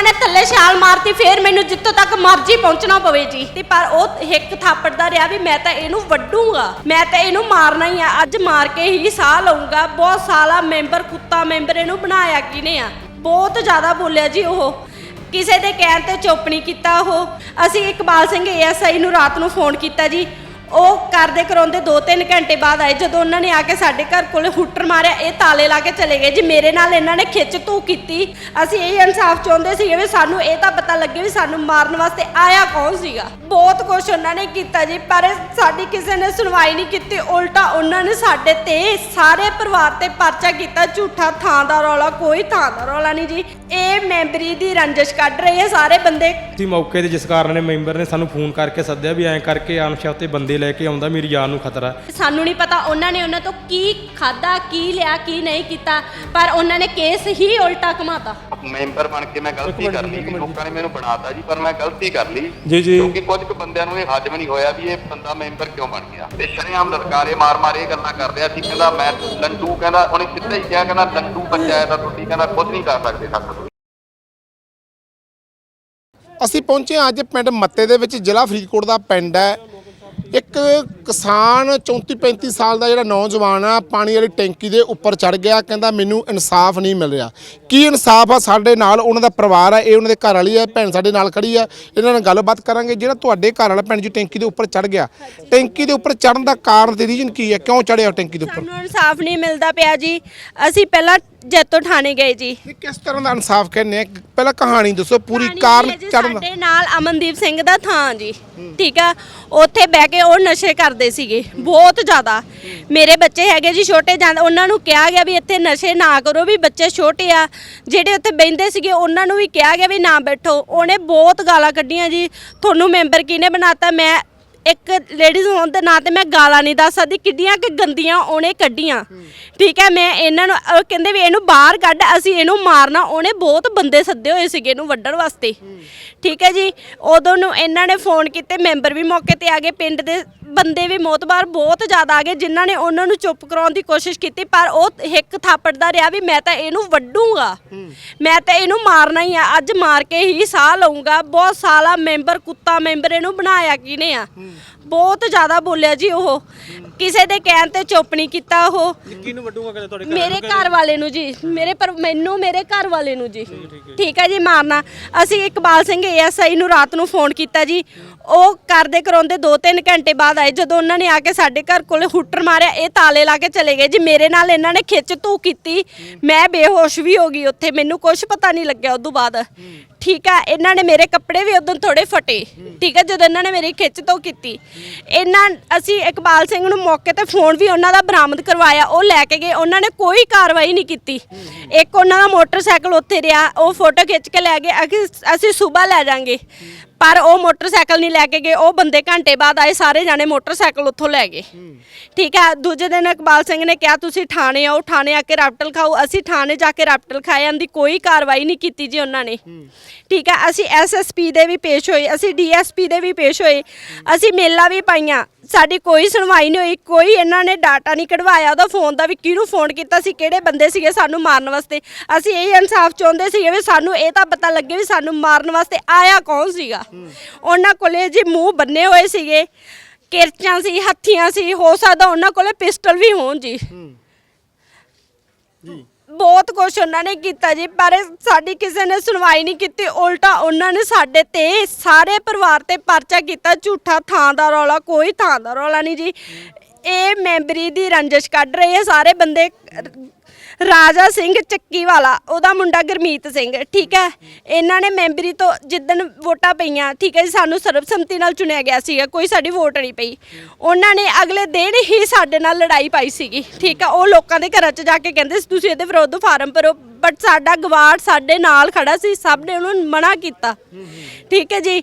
ਇਹਨਾਂ ਨੇ ਥੱਲੇ ਛਾਲ ਮਾਰਤੀ, ਫੇਰ ਮੈਨੂੰ ਜਿੱਥੋਂ ਤੱਕ ਮਰਜ਼ੀ ਪਹੁੰਚਣਾ ਪਵੇ ਜੀ। ਤੇ ਪਰ ਉਹ ਹਿੱਕ ਥਾਪੜਦਾ ਰਿਹਾ ਵੀ ਮੈਂ ਤਾਂ ਇਹਨੂੰ ਵੱਡੂਗਾ ਮੈਂ ਤਾਂ ਇਹਨੂੰ ਮਾਰਨਾ ਹੀ ਆ, ਅੱਜ ਮਾਰ ਕੇ ਹੀ ਸਾਹ ਲਊਂਗਾ। ਬਹੁਤ ਸਾਲਾ ਮੈਂਬਰ, ਕੁੱਤਾ ਮੈਂਬਰ ਇਹਨੂੰ ਬਣਾਇਆ ਕਿਨੇ ਆ? ਬਹੁਤ ਜ਼ਿਆਦਾ ਬੋਲਿਆ ਜੀ ਉਹ। ਕਿਸੇ ਦੇ ਕਹਿਣ ਤੇ ਚੁੱਪ ਨਹੀਂ ਕੀਤਾ ਉਹ। ਅਸੀਂ ਇਕਬਾਲ ਸਿੰਘ ਏਐਸਆਈ ਨੂੰ ਰਾਤ ਨੂੰ ਫੋਨ ਕੀਤਾ ਜੀ। ਉਹ ਕਰਦੇ ਕਰਾਉਂਦੇ 2-3 ਘੰਟੇ ਬਾਅਦ ਆਏ, ਜਦੋਂ ਉਹਨਾਂ ਨੇ ਆ ਕੇ ਸਾਡੇ ਘਰ ਕੋਲੇ ਹੁੱਟਰ ਮਾਰਿਆ, ਇਹ ਤਾਲੇ ਲਾ ਕੇ ਚਲੇ ਗਏ। ਜੀ, ਮੇਰੇ ਨਾਲ ਇਹਨਾਂ ਨੇ ਖਿੱਚ ਧੂ ਕੀਤੀ। ਅਸੀਂ ਇਹ ਇਨਸਾਫ ਚਾਹੁੰਦੇ ਸੀਗੇ ਵੀ ਸਾਨੂੰ ਇਹ ਤਾਂ ਪਤਾ ਲੱਗੇ ਵੀ ਸਾਨੂੰ ਮਾਰਨ ਵਾਸਤੇ ਆਇਆ ਕੌਣ ਸੀਗਾ। ਬਹੁਤ ਕੁਝ ਉਹਨਾਂ ਨੇ ਕੀਤਾ ਜੀ, ਪਰ ਸਾਡੀ ਕਿਸੇ ਨੇ ਸੁਣਵਾਈ ਨਹੀਂ ਕੀਤੀ। ਉਲਟਾ ਉਹਨਾਂ ਨੇ ਸਾਡੇ ਤੇ ਸਾਰੇ ਪਰਿਵਾਰ ਤੇ ਪਰਚਾ ਕੀਤਾ, ਝੂਠਾ ਥਾਂ ਦਾ ਰੌਲਾ, ਕੋਈ ਥਾਂ ਦਾ ਰੌਲਾ ਨਹੀਂ ਜੀ। ਇਹ ਮੈਂਬਰੀ ਦੀ ਰੰਜਿਸ਼ ਕੱਢ ਰਹੇ ਆ ਸਾਰੇ ਬੰਦੇ। ਅਸੀਂ ਮੌਕੇ ਤੇ ਜਿਸ ਕਾਰਨ ਨੇ ਮੈਂਬਰ ਨੇ ਸਾਨੂੰ ਫੋਨ ਕਰਕੇ ਸੱਦਿਆ ਵੀ ਐਂ ਕਰਕੇ ਅਣਛਾਤੇ ਤੇ ਬੰਦੇ ਲੈ ਕੇ ਆਉਂਦਾ ਮੇਰੀ ਜਾਨ ਨੂੰ ਖਤਰਾ। ਹੈ। ਸਾਨੂੰ ਨਹੀਂ ਪਤਾ ਉਹਨਾਂ ਨੇ ਉਹਨਾਂ ਤੋਂ ਕੀ ਖਾਦਾ ਕੀ ਲਿਆ ਕੀ ਨਹੀਂ ਕੀਤਾ ਪਰ ਉਹਨਾਂ ਨੇ ਕੇਸ ਹੀ ਉਲਟਾ ਘਮਾਤਾ। ਮੈਂਬਰ ਬਣ ਕੇ ਮੈਂ ਗਲਤੀ ਕਰ ਲਈ ਵੀ ਲੋਕਾਂ ਨੇ ਮੈਨੂੰ ਬਣਾਤਾ ਜੀ ਪਰ ਮੈਂ ਗਲਤੀ ਕਰ ਲਈ। ਜੀ ਜੀ। ਕਿਉਂਕਿ ਕੁਝ ਕੁ ਬੰਦਿਆਂ ਨੂੰ ਇਹ ਹਜਮ ਨਹੀਂ ਹੋਇਆ ਵੀ ਇਹ ਬੰਦਾ ਮੈਂਬਰ ਕਿਉਂ ਬਣ ਗਿਆ। ਤੇ ਸ਼ਰੇਆਮ ਲਲਕਾਰੇ ਮਾਰ ਮਾਰ ਇਹ ਗੱਲਾਂ ਕਰ ਰਿਹਾ ਸੀ ਕਹਿੰਦਾ ਮੈਂ ਲੰਡੂ ਕਹਿੰਦਾ ਉਹਨੇ ਸਿੱਧਾ ਹੀ ਕਿਹਾ ਕਹਿੰਦਾ ਲੰਡੂ ਪੰਚਾਇਤ ਆ ਤੁਹਾਡੀ ਕਹਿੰਦਾ ਕੁਝ ਨਹੀਂ ਕਰ ਸਕਦੇ ਸਾਡੇ ਅਸੀਂ ਪਹੁੰਚੇ ਹਾਂ ਅੱਜ ਪਿੰਡ ਮੱਤੇ ਦੇ ਵਿੱਚ ਜ਼ਿਲ੍ਹਾ ਫਰੀਦਕੋਟ ਦਾ ਪਿੰਡ ਹੈ। ਇੱਕ ਕਿਸਾਨ 34 35 ਸਾਲ ਦਾ ਜਿਹੜਾ ਨੌਜਵਾਨ ਆ, ਪਾਣੀ ਵਾਲੀ ਟੈਂਕੀ ਦੇ ਉੱਪਰ ਚੜ ਗਿਆ, ਕਹਿੰਦਾ ਮੈਨੂੰ ਇਨਸਾਫ ਨਹੀਂ ਮਿਲ ਰਿਹਾ। ਕੀ ਇਨਸਾਫ ਆ ਸਾਡੇ ਨਾਲ ਉਹਨਾਂ ਦਾ ਪਰਿਵਾਰ ਆ ਇਹ ਉਹਨਾਂ ਦੇ ਘਰ ਵਾਲੀ ਆ ਭੈਣ ਸਾਡੇ ਨਾਲ ਖੜੀ ਆ ਇਹਨਾਂ ਨਾਲ ਗੱਲਬਾਤ ਕਰਾਂਗੇ। ਜਿਹੜਾ ਤੁਹਾਡੇ ਘਰ ਵਾਲਾ ਭੈਣ ਜੀ ਟੈਂਕੀ ਦੇ ਉੱਪਰ ਚੜ ਗਿਆ ਟੈਂਕੀ ਦੇ ਉੱਪਰ ਚੜਨ ਦਾ ਕਾਰਨ ਤੇ ਰੀਜਨ ਕੀ ਹੈ ਕਿਉਂ ਚੜਿਆ ਟੈਂਕੀ ਦੇ ਉੱਪਰ? ਸਾਨੂੰ ਇਨਸਾਫ ਨਹੀਂ ਮਿਲਦਾ ਪਿਆ ਜੀ। ਅਸੀਂ ਪਹਿਲਾਂ ਜੈਤੋ ਥਾਣੇ ਗਏ ਜੀ। ਇਹ ਕਿਸ ਤਰ੍ਹਾਂ ਦਾ ਇਨਸਾਫ ਕਹਿੰਦੇ ਆ? ਪਹਿਲਾਂ ਕਹਾਣੀ ਦੱਸੋ ਪੂਰੀ ਕਾਰਨ ਜੀ ਚੜਨ ਦਾ। ਸਾਡੇ ਨਾਲ ਅਮਨਦੀਪ ਸਿੰਘ ਦਾ ਥਾਂ ਜੀ ਠੀਕ ਆ? ਉੱਥੇ ਬਹਿ ਕੇ ਉਹ ਨਸ਼ੇ ਕਰਦੇ ਸੀਗੇ ਬਹੁਤ ਜ਼ਿਆਦਾ। ਮੇਰੇ ਬੱਚੇ ਹੈਗੇ ਜੀ ਛੋਟੇ ਜਾਂਦੇ ਉਹਨਾਂ ਨੂੰ ਕਿਹਾ ਗਿਆ ਵੀ ਇੱਥੇ ਨਸ਼ੇ ਨਾ ਕਰੋ ਵੀ ਬੱਚੇ ਛੋਟੇ ਆ ਜਿਹੜੇ ਉੱਥੇ ਬੈੰਦੇ ਸੀਗੇ, ਉਹਨਾਂ ਨੂੰ ਵੀ ਕਿਹਾ ਗਿਆ ਵੀ ਨਾ ਬੈਠੋ। ਉਹਨੇ ਬਹੁਤ ਗਾਲਾਂ ਕੱਢੀਆਂ ਜੀ। ਤੁਹਾਨੂੰ ਮੈਂਬਰ ਕਿਹਨੇ ਬਣਾਤਾ? ਮੈਂ ਇੱਕ ਲੇਡੀਜ਼ ਹੋਣ ਦੇ ਨਾਂ ਤੇ ਮੈਂ ਗਾਲਾਂ ਨਹੀਂ ਦੱਸ ਸਕਦੀ। ਕਿੱਡੀਆਂ ਕਿ ਗੰਦੀਆਂ ਉਹਨੇ ਕੱਢੀਆਂ। ਠੀਕ ਹੈ, ਮੈਂ ਇਹਨਾਂ ਨੂੰ ਉਹ ਕਹਿੰਦੇ ਵੀ ਇਹਨੂੰ ਬਾਹਰ ਕੱਢ, ਅਸੀਂ ਇਹਨੂੰ ਮਾਰਨਾ। ਉਹਨੇ ਬਹੁਤ ਬੰਦੇ ਸੱਦੇ ਹੋਏ ਸੀਗੇ ਇਹਨੂੰ ਵੱਢਣ ਵਾਸਤੇ। ਠੀਕ ਹੈ ਜੀ। ਉਦੋਂ ਨੂੰ ਇਹਨਾਂ ਨੇ ਫੋਨ ਕੀਤੇ, ਮੈਂਬਰ ਵੀ ਮੌਕੇ ਤੇ ਆ ਗਏ। ਪਿੰਡ ਦੇ ਬੰਦੇ ਵੀ ਮੋਤਬਾਰ ਬਹੁਤ ਜ਼ਿਆਦਾ ਆ ਗਏ ਜਿਨ੍ਹਾਂ ਨੇ ਉਹਨਾਂ ਨੂੰ ਚੁੱਪ ਕਰਾਉਣ ਦੀ ਕੋਸ਼ਿਸ਼ ਕੀਤੀ ਪਰ ਉਹ ਹਿੱਕ ਥਾਪੜਦਾ ਰਿਹਾ ਵੀ ਮੈਂ ਤਾਂ ਇਹਨੂੰ ਵੱਡੂਗਾ ਮੈਂ ਤਾਂ ਇਹਨੂੰ ਮਾਰਨਾ ਹੀ ਆ ਅੱਜ ਮਾਰ ਕੇ ਹੀ ਸਾਹ ਲਊਂਗਾ। ਬਹੁਤ ਸਾਲਾ ਮੈਂਬਰ ਕੁੱਤਾ ਮੈਂਬਰ ਇਹਨੂੰ ਬਣਾਇਆ ਕਿਨੇ ਆ? ਬਹੁਤ ਜ਼ਿਆਦਾ ਬੋਲਿਆ ਜੀ ਉਹ। ਕਿਸੇ ਦੇ ਕਹਿਣ ਤੇ ਚੁੱਪ ਨਹੀਂ ਕੀਤਾ ਉਹ। ਕਿਹਨੂੰ ਵੱਡੂਗਾ ਕਹਿੰਦੇ ਤੁਹਾਡੇ ਮੇਰੇ ਘਰ ਵਾਲੇ ਨੂੰ ਜੀ। ਮੇਰੇ ਪਰ ਮੈਨੂੰ ਮੇਰੇ ਘਰ ਵਾਲੇ ਨੂੰ ਜੀ। ਠੀਕ ਹੈ ਜੀ ਮਾਰਨਾ। ਅਸੀਂ ਇਕਬਾਲ ਸਿੰਘ ਏਐਸਆਈ ਨੂੰ ਰਾਤ ਨੂੰ ਫੋਨ ਕੀਤਾ ਜੀ। ਉਹ ਕਰਦੇ ਕਰਾਉਂਦੇ 2-3 ਘੰਟੇ ਬਾਅਦ ਆਏ। ਜਦੋਂ ਉਹਨਾਂ ਨੇ ਆ ਕੇ ਸਾਡੇ ਘਰ ਕੋਲੇ ਹੁੱਟਰ ਮਾਰਿਆ ਇਹ ਤਾਲੇ ਲਾ ਕੇ ਚਲੇ ਗਏ ਜੀ। ਮੇਰੇ ਨਾਲ ਇਹਨਾਂ ਨੇ ਖਿੱਚ ਧੂ ਕੀਤੀ। ਮੈਂ ਬੇਹੋਸ਼ ਵੀ ਹੋ ਗਈ ਉੱਥੇ। ਮੈਨੂੰ ਕੁਝ ਪਤਾ ਨਹੀਂ ਲੱਗਿਆ ਉਦੋਂ ਬਾਅਦ। ਠੀਕ ਆ, ਇਹਨਾਂ ਨੇ ਮੇਰੇ ਕੱਪੜੇ ਵੀ ਉਦੋਂ ਥੋੜੇ ਫਟੇ। ਠੀਕ ਆ, ਜਦੋਂ ਇਹਨਾਂ ਨੇ ਮੇਰੀ ਖਿੱਚ ਤੋਂ ਕੀਤੀ। ਇਹਨਾਂ, ਅਸੀਂ ਇਕਬਾਲ ਸਿੰਘ ਨੂੰ ਮੌਕੇ ਤੇ ਫੋਨ ਵੀ ਉਹਨਾਂ ਦਾ ਬਰਾਮਦ ਕਰਵਾਇਆ, ਉਹ ਲੈ ਕੇ ਗਏ। ਉਹਨਾਂ ਨੇ ਕੋਈ ਕਾਰਵਾਈ ਨਹੀਂ ਕੀਤੀ। ਇੱਕ ਉਹਨਾਂ ਦਾ ਮੋਟਰਸਾਈਕਲ ਉੱਥੇ ਰਿਹਾ, ਉਹ ਫੋਟੋ ਖਿੱਚ ਕੇ ਲੈ ਗਏ, ਅਸੀਂ ਅਸੀਂ ਸਵੇਰ ਲੈ ਜਾਾਂਗੇ। ਪਰ ਉਹ ਮੋਟਰਸਾਈਕਲ ਨਹੀਂ ਲੈ ਕੇ ਗਏ, ਉਹ ਬੰਦੇ ਘੰਟੇ ਬਾਅਦ ਆਏ, ਸਾਰੇ ਜਾਣੇ ਮੋਟਰਸਾਈਕਲ ਉੱਥੋਂ ਲੈ ਗਏ। ਠੀਕ ਹੈ, ਦੂਜੇ ਦਿਨ ਇਕਬਾਲ ਸਿੰਘ ਨੇ ਕਿਹਾ, ਤੁਸੀਂ ਥਾਣੇ ਆਓ, ਥਾਣੇ ਆ ਕੇ ਰਾਪਟਲ ਖਾਓ। ਅਸੀਂ ਥਾਣੇ ਜਾ ਕੇ ਰਾਪਟਲ ਖਾਏ ਦੀ ਕੋਈ ਕਾਰਵਾਈ ਨਹੀਂ ਕੀਤੀ ਜੀ ਉਹਨਾਂ ਨੇ। ਠੀਕ ਹੈ, ਅਸੀਂ ਐਸਐਸਪੀ ਦੇ ਵੀ ਪੇਸ਼ ਹੋਏ, ਅਸੀਂ ਡੀਐਸਪੀ ਦੇ ਵੀ ਪੇਸ਼ ਹੋਏ, ਅਸੀਂ ਮੇਲਾ ਵੀ ਪਾਈਆਂ। ਸਾਡੀ ਕੋਈ ਸੁਣਵਾਈ ਨਹੀਂ ਹੋਈ, ਕੋਈ ਇਹਨਾਂ ਨੇ ਡਾਟਾ ਨਹੀਂ ਕਢਵਾਇਆ, ਉਹਦਾ ਫੋਨ ਦਾ ਵੀ ਕਿਹਨੂੰ ਫੋਨ ਕੀਤਾ ਸੀ, ਕਿਹੜੇ ਬੰਦੇ ਸੀਗੇ ਸਾਨੂੰ ਮਾਰਨ ਵਾਸਤੇ? ਅਸੀਂ ਇਹ ਇਨਸਾਫ ਚਾਹੁੰਦੇ ਸੀਗੇ ਵੀ ਸਾਨੂੰ ਇਹ ਤਾਂ ਪਤਾ ਲੱਗੇ ਵੀ ਸਾਨੂੰ ਮਾਰਨ ਵਾਸਤੇ ਆਇਆ ਕੌਣ ਸੀਗਾ। ਉਹਨਾਂ ਕੋਲੇ ਜੀ ਮੂੰਹ ਬੰਨੇ ਹੋਏ ਸੀਗੇ, ਕਿਰਚਾਂ ਸੀ, ਹੱਥੀਆਂ ਸੀ, ਹੋ ਸਕਦਾ ਉਹਨਾਂ ਕੋਲੇ ਪਿਸਟਲ ਵੀ ਹੋਣ ਜੀ। ਬਹੁਤ ਕੁਝ ਉਹਨਾਂ ਨੇ ਕੀਤਾ ਜੀ, ਪਰ ਸਾਡੀ ਕਿਸੇ ਨੇ ਸੁਣਵਾਈ ਨਹੀਂ ਕੀਤੀ, ਉਲਟਾ ਉਹਨਾਂ ਨੇ ਸਾਡੇ ਤੇ ਸਾਰੇ ਪਰਿਵਾਰ ਤੇ ਪਰਚਾ ਕੀਤਾ, ਝੂਠਾ ਥਾਂ ਦਾ ਰੌਲਾ, ਕੋਈ ਥਾਂ ਦਾ ਰੌਲਾ ਨਹੀਂ ਜੀ। ਇਹ ਮੈਂਬਰੀ ਦੀ ਰੰਜਿਸ਼ ਕੱਢ ਰਹੇ ਆ, ਸਾਰੇ ਬੰਦੇ ਰਾਜਾ ਸਿੰਘ ਚੱਕੀ ਵਾਲਾ ਉਹਦਾ ਮੁੰਡਾ ਗੁਰਮੀਤ ਸਿੰਘ, ਠੀਕ ਹੈ? ਇਹਨਾਂ ਨੇ ਮੈਂਬਰੀ ਤੋਂ ਜਿੱਦਣ ਵੋਟਾਂ ਪਈਆਂ, ਠੀਕ ਹੈ ਜੀ, ਸਾਨੂੰ ਸਰਬਸੰਮਤੀ ਨਾਲ ਚੁਣਿਆ ਗਿਆ ਸੀਗਾ, ਕੋਈ ਸਾਡੀ ਵੋਟ ਨਹੀਂ ਪਈ। ਉਹਨਾਂ ਨੇ ਅਗਲੇ ਦਿਨ ਹੀ ਸਾਡੇ ਨਾਲ ਲੜਾਈ ਪਾਈ ਸੀਗੀ, ਠੀਕ ਹੈ? ਉਹ ਲੋਕਾਂ ਦੇ ਘਰਾਂ 'ਚ ਜਾ ਕੇ ਕਹਿੰਦੇ ਸੀ, ਤੁਸੀਂ ਇਹਦੇ ਵਿਰੋਧ ਫਾਰਮ ਭਰੋ। ਬਟ ਸਾਡਾ ਗਵਾੜ ਸਾਡੇ ਨਾਲ ਖੜਾ ਸੀ, ਸਭ ਨੇ ਉਹਨੂੰ ਮਨਾ ਕੀਤਾ, ਠੀਕ ਹੈ ਜੀ?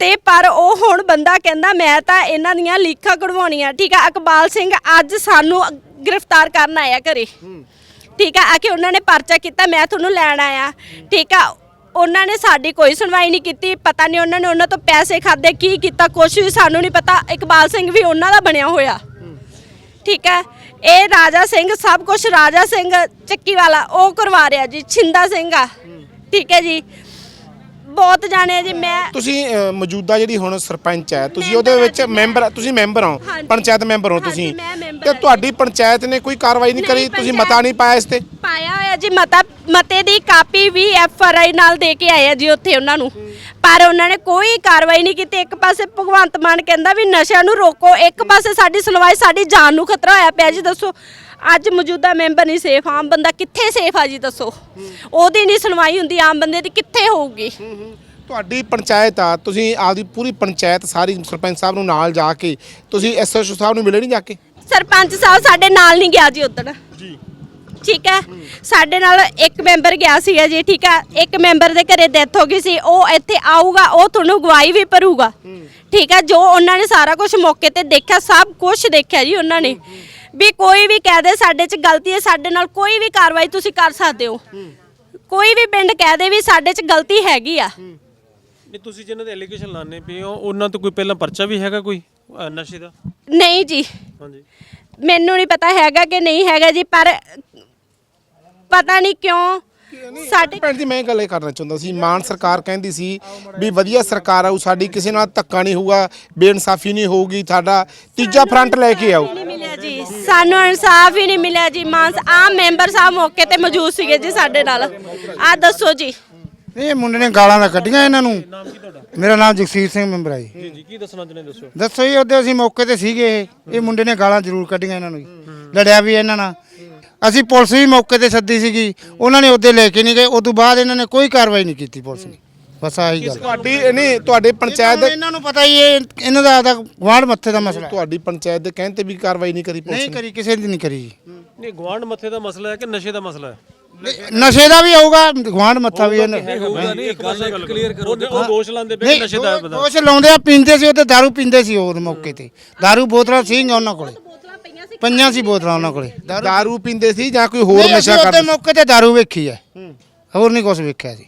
ਤੇ ਪਰ ਉਹ ਹੁਣ ਬੰਦਾ ਕਹਿੰਦਾ, ਮੈਂ ਤਾਂ ਇਹਨਾਂ ਦੀਆਂ ਲੀਖਾਂ ਕਢਵਾਉਣੀਆਂ। ਠੀਕ ਆ ਇਕਬਾਲ ਸਿੰਘ ਅੱਜ ਸਾਨੂੰ ਗ੍ਰਿਫਤਾਰ ਕਰਨ ਆਇਆ ਘਰੇ। ਠੀਕ ਆ ਆ ਕੇ ਉਹਨਾਂ ਨੇ ਪਰਚਾ ਕੀਤਾ, ਮੈਂ ਤੁਹਾਨੂੰ ਲੈਣ ਆਇਆ। ਠੀਕ ਆ, ਉਹਨਾਂ ਨੇ ਸਾਡੀ ਕੋਈ ਸੁਣਵਾਈ ਨਹੀਂ ਕੀਤੀ, ਪਤਾ ਨਹੀਂ ਉਹਨਾਂ ਨੇ ਉਹਨਾਂ ਤੋਂ ਪੈਸੇ ਖਾਦੇ ਕੀ ਕੀਤਾ, ਕੁਛ ਵੀ ਸਾਨੂੰ ਨਹੀਂ ਪਤਾ, ਇਕਬਾਲ ਸਿੰਘ ਵੀ ਉਹਨਾਂ ਦਾ ਬਣਿਆ ਹੋਇਆ। ਠੀਕ ਹੈ ਇਹ ਰਾਜਾ ਸਿੰਘ, ਸਭ ਕੁਝ ਰਾਜਾ ਸਿੰਘ ਚੱਕੀ ਵਾਲਾ, ਉਹ ਕਰਵਾ ਰਿਹਾ ਜੀ, ਛਿੰਦਾ ਸਿੰਘ ਆ। ਠੀਕ ਹੈ ਜੀ ਬਹੁਤ ਜਾਣੇ ਜੀ ਮੈਂ ਤੁਸੀਂ ਅ, ਮੌਜੂਦਾ ਜਿਹੜੀ ਹੁਣ ਸਰਪੰਚ ਹੈ ਤੁਸੀਂ ਉਹਦੇ ਵਿੱਚ ਮੈਂਬਰ ਤੁਸੀਂ ਮੈਂਬਰ ਹੋ ਹਾਂਜੀ। ਪੰਚਾਇਤ ਮੈਂਬਰ ਹੋ ਹਾਂਜੀ, ਤੁਸੀਂ ਮੈਂ ਮੈਂਬਰ ਤੇ ਹਾਂ। ਤੁਹਾਡੀ ਪੰਚਾਇਤ ਨੇ ਕੋਈ ਕਾਰਵਾਈ ਨਹੀਂ ਕਰੀ ਤੁਸੀਂ ਮਤਾ ਨਹੀਂ ਪਾਇਆ ਇਸ ਤੇ ਪਾਇਆ ਹੋਇਆ ਜੀ ਮਤਾ ਮਤੇ ਦੀ ਕਾਪੀ ਵੀ ਐਫ ਆਰ ਆਈ ਨਾਲ ਦੇ ਕੇ ਆਏ ਆ ਜੀ ਉੱਥੇ ਉਹਨਾਂ ਨੂੰ। ਪਰ ਉਹਨਾਂ ਨੇ ਕੋਈ ਕਾਰਵਾਈ ਨਹੀਂ ਕੀਤੀ। ਇੱਕ ਪਾਸੇ ਭਗਵੰਤ ਮਾਨ ਕਹਿੰਦਾ ਵੀ ਨਸ਼ਿਆਂ ਨੂੰ ਰੋਕੋ ਇੱਕ ਪਾਸੇ ਸਾਡੀ ਸੁਣਵਾਈ ਸਾਡੀ ਜਾਨ ਨੂੰ ਖਤਰਾ ਹੋਇਆ ਪਿਆ ਜੀ ਦੱਸੋ। ਅੱਜ ਮੌਜੂਦਾ ਮੈਂਬਰ ਨਹੀਂ ਸੇਫ ਆਮ ਬੰਦਾ ਕਿੱਥੇ ਸੇਫ ਆ ਜੀ ਦੱਸੋ। ਉਹਦੀ ਨਹੀਂ ਸੁਣਵਾਈ ਹੁੰਦੀ ਆਮ ਬੰਦੇ ਦੀ ਕਿੱਥੇ ਹੋਊਗੀ? ਤੁਹਾਡੀ ਪੰਚਾਇਤ ਆ ਤੁਸੀਂ ਆਪਦੀ ਪੂਰੀ ਪੰਚਾਇਤ ਸਾਰੀ ਸਰਪੰਚ ਸਾਹਿਬ ਨੂੰ ਨਾਲ ਜਾ ਕੇ ਤੁਸੀਂ ਐਸਐਸਓ ਸਾਹਿਬ ਨੂੰ ਮਿਲੇ ਨਹੀਂ ਜਾ ਕੇ? ਸਰਪੰਚ ਸਾਹਿਬ ਸਾਡੇ ਨਾਲ ਨਹੀਂ ਗਿਆ ਜੀ ਉਦੋਂ ਠੀਕ ਹੈ? ਸਾਡੇ ਨਾਲ ਇੱਕ ਮੈਂਬਰ ਗਿਆ ਸੀਗਾ ਜੀ ਠੀਕ ਹੈ? ਇੱਕ ਮੈਂਬਰ ਦੇ ਘਰੇ ਡੈਥ ਹੋ ਗਈ ਸੀ ਉਹ ਇੱਥੇ ਆਊਗਾ ਉਹ ਤੁਹਾਨੂੰ ਗਵਾਹੀ ਵੀ ਭਰੂਗਾ। ਠੀਕ ਹੈ? ਜੋ ਉਹਨਾਂ ਨੇ ਸਾਰਾ ਕੁਝ ਮੌਕੇ ਤੇ ਦੇਖਿਆ ਸਭ ਕੁਝ ਦੇਖਿਆ ਜੀ ਉਹਨਾਂ ਨੇ। ਵੀ ਕੋਈ ਵੀ ਕਹਿ ਦੇ ਸਾਡੇ 'ਚ ਗਲਤੀ ਹੈ ਸਾਡੇ ਨਾਲ ਕੋਈ ਵੀ ਕਾਰਵਾਈ ਤੁਸੀਂ ਕਰ ਸਕਦੇ ਹੋ। ਕੋਈ ਵੀ ਪਿੰਡ ਕਹਿ ਦੇ ਵੀ ਸਾਡੇ 'ਚ ਗਲਤੀ ਹੈਗੀ ਆ। ਨਹੀਂ ਤੁਸੀਂ ਜਿਹਨਾਂ ਦੇ ਐਲੀਗੇਸ਼ਨ ਲਾਣੇ ਪਏ ਹੋ ਉਹਨਾਂ ਤੋਂ ਕੋਈ ਪਹਿਲਾਂ ਪਰਚਾ ਵੀ ਹੈਗਾ ਕੋਈ ਅਹ ਨਸ਼ੇ ਦਾ? ਨਹੀਂ ਜੀ। ਹਾਂਜੀ। ਮੈਨੂੰ ਨਹੀਂ ਪਤਾ ਹੈਗਾ ਕਿ ਨਹੀਂ ਹੈਗਾ ਜੀ ਪਰ ਪਤਾ ਨਹੀਂ ਕਿਉਂ? ਸਾਡੇ ਭੈਣ ਜੀ ਮੈਂ ਗੱਲ ਇਹ ਕਰਨਾ ਚਾਹੁੰਦਾ ਸੀ। ਮਾਨ ਸਰਕਾਰ ਕਹਿੰਦੀ ਸੀ ਵੀ ਵਧੀਆ ਸਰਕਾਰ ਆਊ ਸਾਡੀ ਕਿਸੇ ਨਾਲ ਧੱਕਾ ਨਹੀਂ ਹੋਊਗਾ ਬੇਇਨਸਾਫੀ ਨਹੀਂ ਹੋਊਗੀ ਸਾਡਾ ਤੀਜਾ ਫਰੰਟ ਲੈ ਕੇ ਆਊ। ਨਹੀਂ ਮਿਲਿਆ ਜੀ। ਸਾਨੂੰ ਇਨਸਾਫ ਹੀ ਨਹੀਂ ਮਿਲਿਆ ਜੀ। ਮਾਨਸ ਆਮ ਮੈਂਬਰ ਸਾਹਿਬ ਮੌਕੇ ਤੇ ਮੌਜੂਦ ਸੀਗੇ ਜੀ ਸਾਡੇ ਨਾਲ। ਆ ਦੱਸੋ ਜੀ। ਇਹ ਮੁੰਡੇ ਨੇ ਗਾਲਾਂ ਦਾ ਕੱਢੀਆਂ ਇਹਨਾਂ ਨੂੰ। ਮੇਰਾ ਨਾਮ ਜਗਸੀਰ ਸਿੰਘ ਮੈਂਬਰ ਹੈ ਜੀ। ਜੀ ਕੀ ਦੱਸਣਾ ਚਾਹੁੰਦੇ ਦੱਸੋ। ਦੱਸੋ ਜੀ ਉਹਦੇ ਅਸੀਂ ਮੌਕੇ ਤੇ ਸੀਗੇ ਇਹ। ਇਹ ਮੁੰਡੇ ਨੇ ਗਾਲਾਂ ਜ਼ਰੂਰ ਕੱਢੀਆਂ ਇਹਨਾਂ ਨੂੰ ਲੜਿਆ ਵੀ ਇਹਨਾਂ ਨਾਲ। ਅਸੀਂ ਪੁਲਿਸ ਵੀ ਮੌਕੇ ਤੇ ਸੱਦੀ ਸੀਗੀ ਉਹਨਾਂ ਨੇ ਉਹਦੇ ਲੈ ਕੇ ਨਹੀਂ ਗਏ ਉਸ ਤੋਂ ਬਾਅਦ ਇਹਨਾਂ ਨੇ ਕੋਈ ਕਾਰਵਾਈ ਨਹੀਂ ਕੀਤੀ ਪੁਲਿਸ ਨੇ। ਬਸ ਆਹੀ ਗੱਲ। ਤੁਹਾਡੀ ਨਹੀਂ ਤੁਹਾਡੇ ਪੰਚਾਇਤ ਦੇ ਇਹਨਾਂ ਨੂੰ ਪਤਾ ਹੀ ਇਹ ਇਹਨਾਂ ਦਾ ਆਦਾ ਗਵਾਂਢ ਮੱਥੇ ਦਾ ਮਸਲਾ ਹੈ। ਤੁਹਾਡੀ ਪੰਚਾਇਤ ਦੇ ਕਹਿਣ ਤੇ ਵੀ ਕਾਰਵਾਈ ਨਹੀਂ ਕਰੀ ਪੁਲਿਸ ਨਹੀਂ ਕਰੀ ਕਿਸੇ ਦੀ ਨਹੀਂ ਕਰੀ ਜੀ। ਨਹੀਂ ਗਵਾਂਡ ਮੱਥੇ ਦਾ ਮਸਲਾ ਹੈ ਕਿ ਨਸ਼ੇ ਦਾ ਮਸਲਾ ਹੈ? ਨਸ਼ੇ ਦਾ ਵੀ ਆਊਗਾ ਗਵਾਂਢ ਮੱਥਾ ਵੀ ਇਹਨਾਂ ਨਹੀਂ ਇੱਕ ਗੱਲ ਕਲੀਅਰ ਕਰੋ ਉਹ ਦੋਸ਼ ਲਾਉਂਦੇ ਪਏ ਨਹੀਂ ਨਸ਼ੇ ਦਾ ਬੰਦਾ ਦੋਸ਼ ਲਾਉਂਦੇ ਆ ਪੀਂਦੇ ਸੀ ਉਹ ਤੇ ਦਾਰੂ ਪੀਂਦੇ ਸੀ ਉਹ ਮੌਕੇ ਤੇ। ਦਾਰੂ ਬੋਤਲਾਂ ਸੀ ਉਹਨਾਂ ਕੋਲੇ। ਪਈਆਂ ਸੀ ਬੋਤਲਾਂ ਉਹਨਾਂ ਕੋਲੇ। ਦਾਰੂ ਦਾਰੂ ਪੀਂਦੇ ਸੀ ਜਾਂ ਕੋਈ ਹੋਰ ਨਸ਼ਾ ਕਰਦੇ? ਮੌਕੇ ਤੇ ਦਾਰੂ ਵੇਖੀ ਹੈ। ਹੋਰ ਨਹੀਂ ਕੁਝ ਵੇਖਿਆ ਜੀ।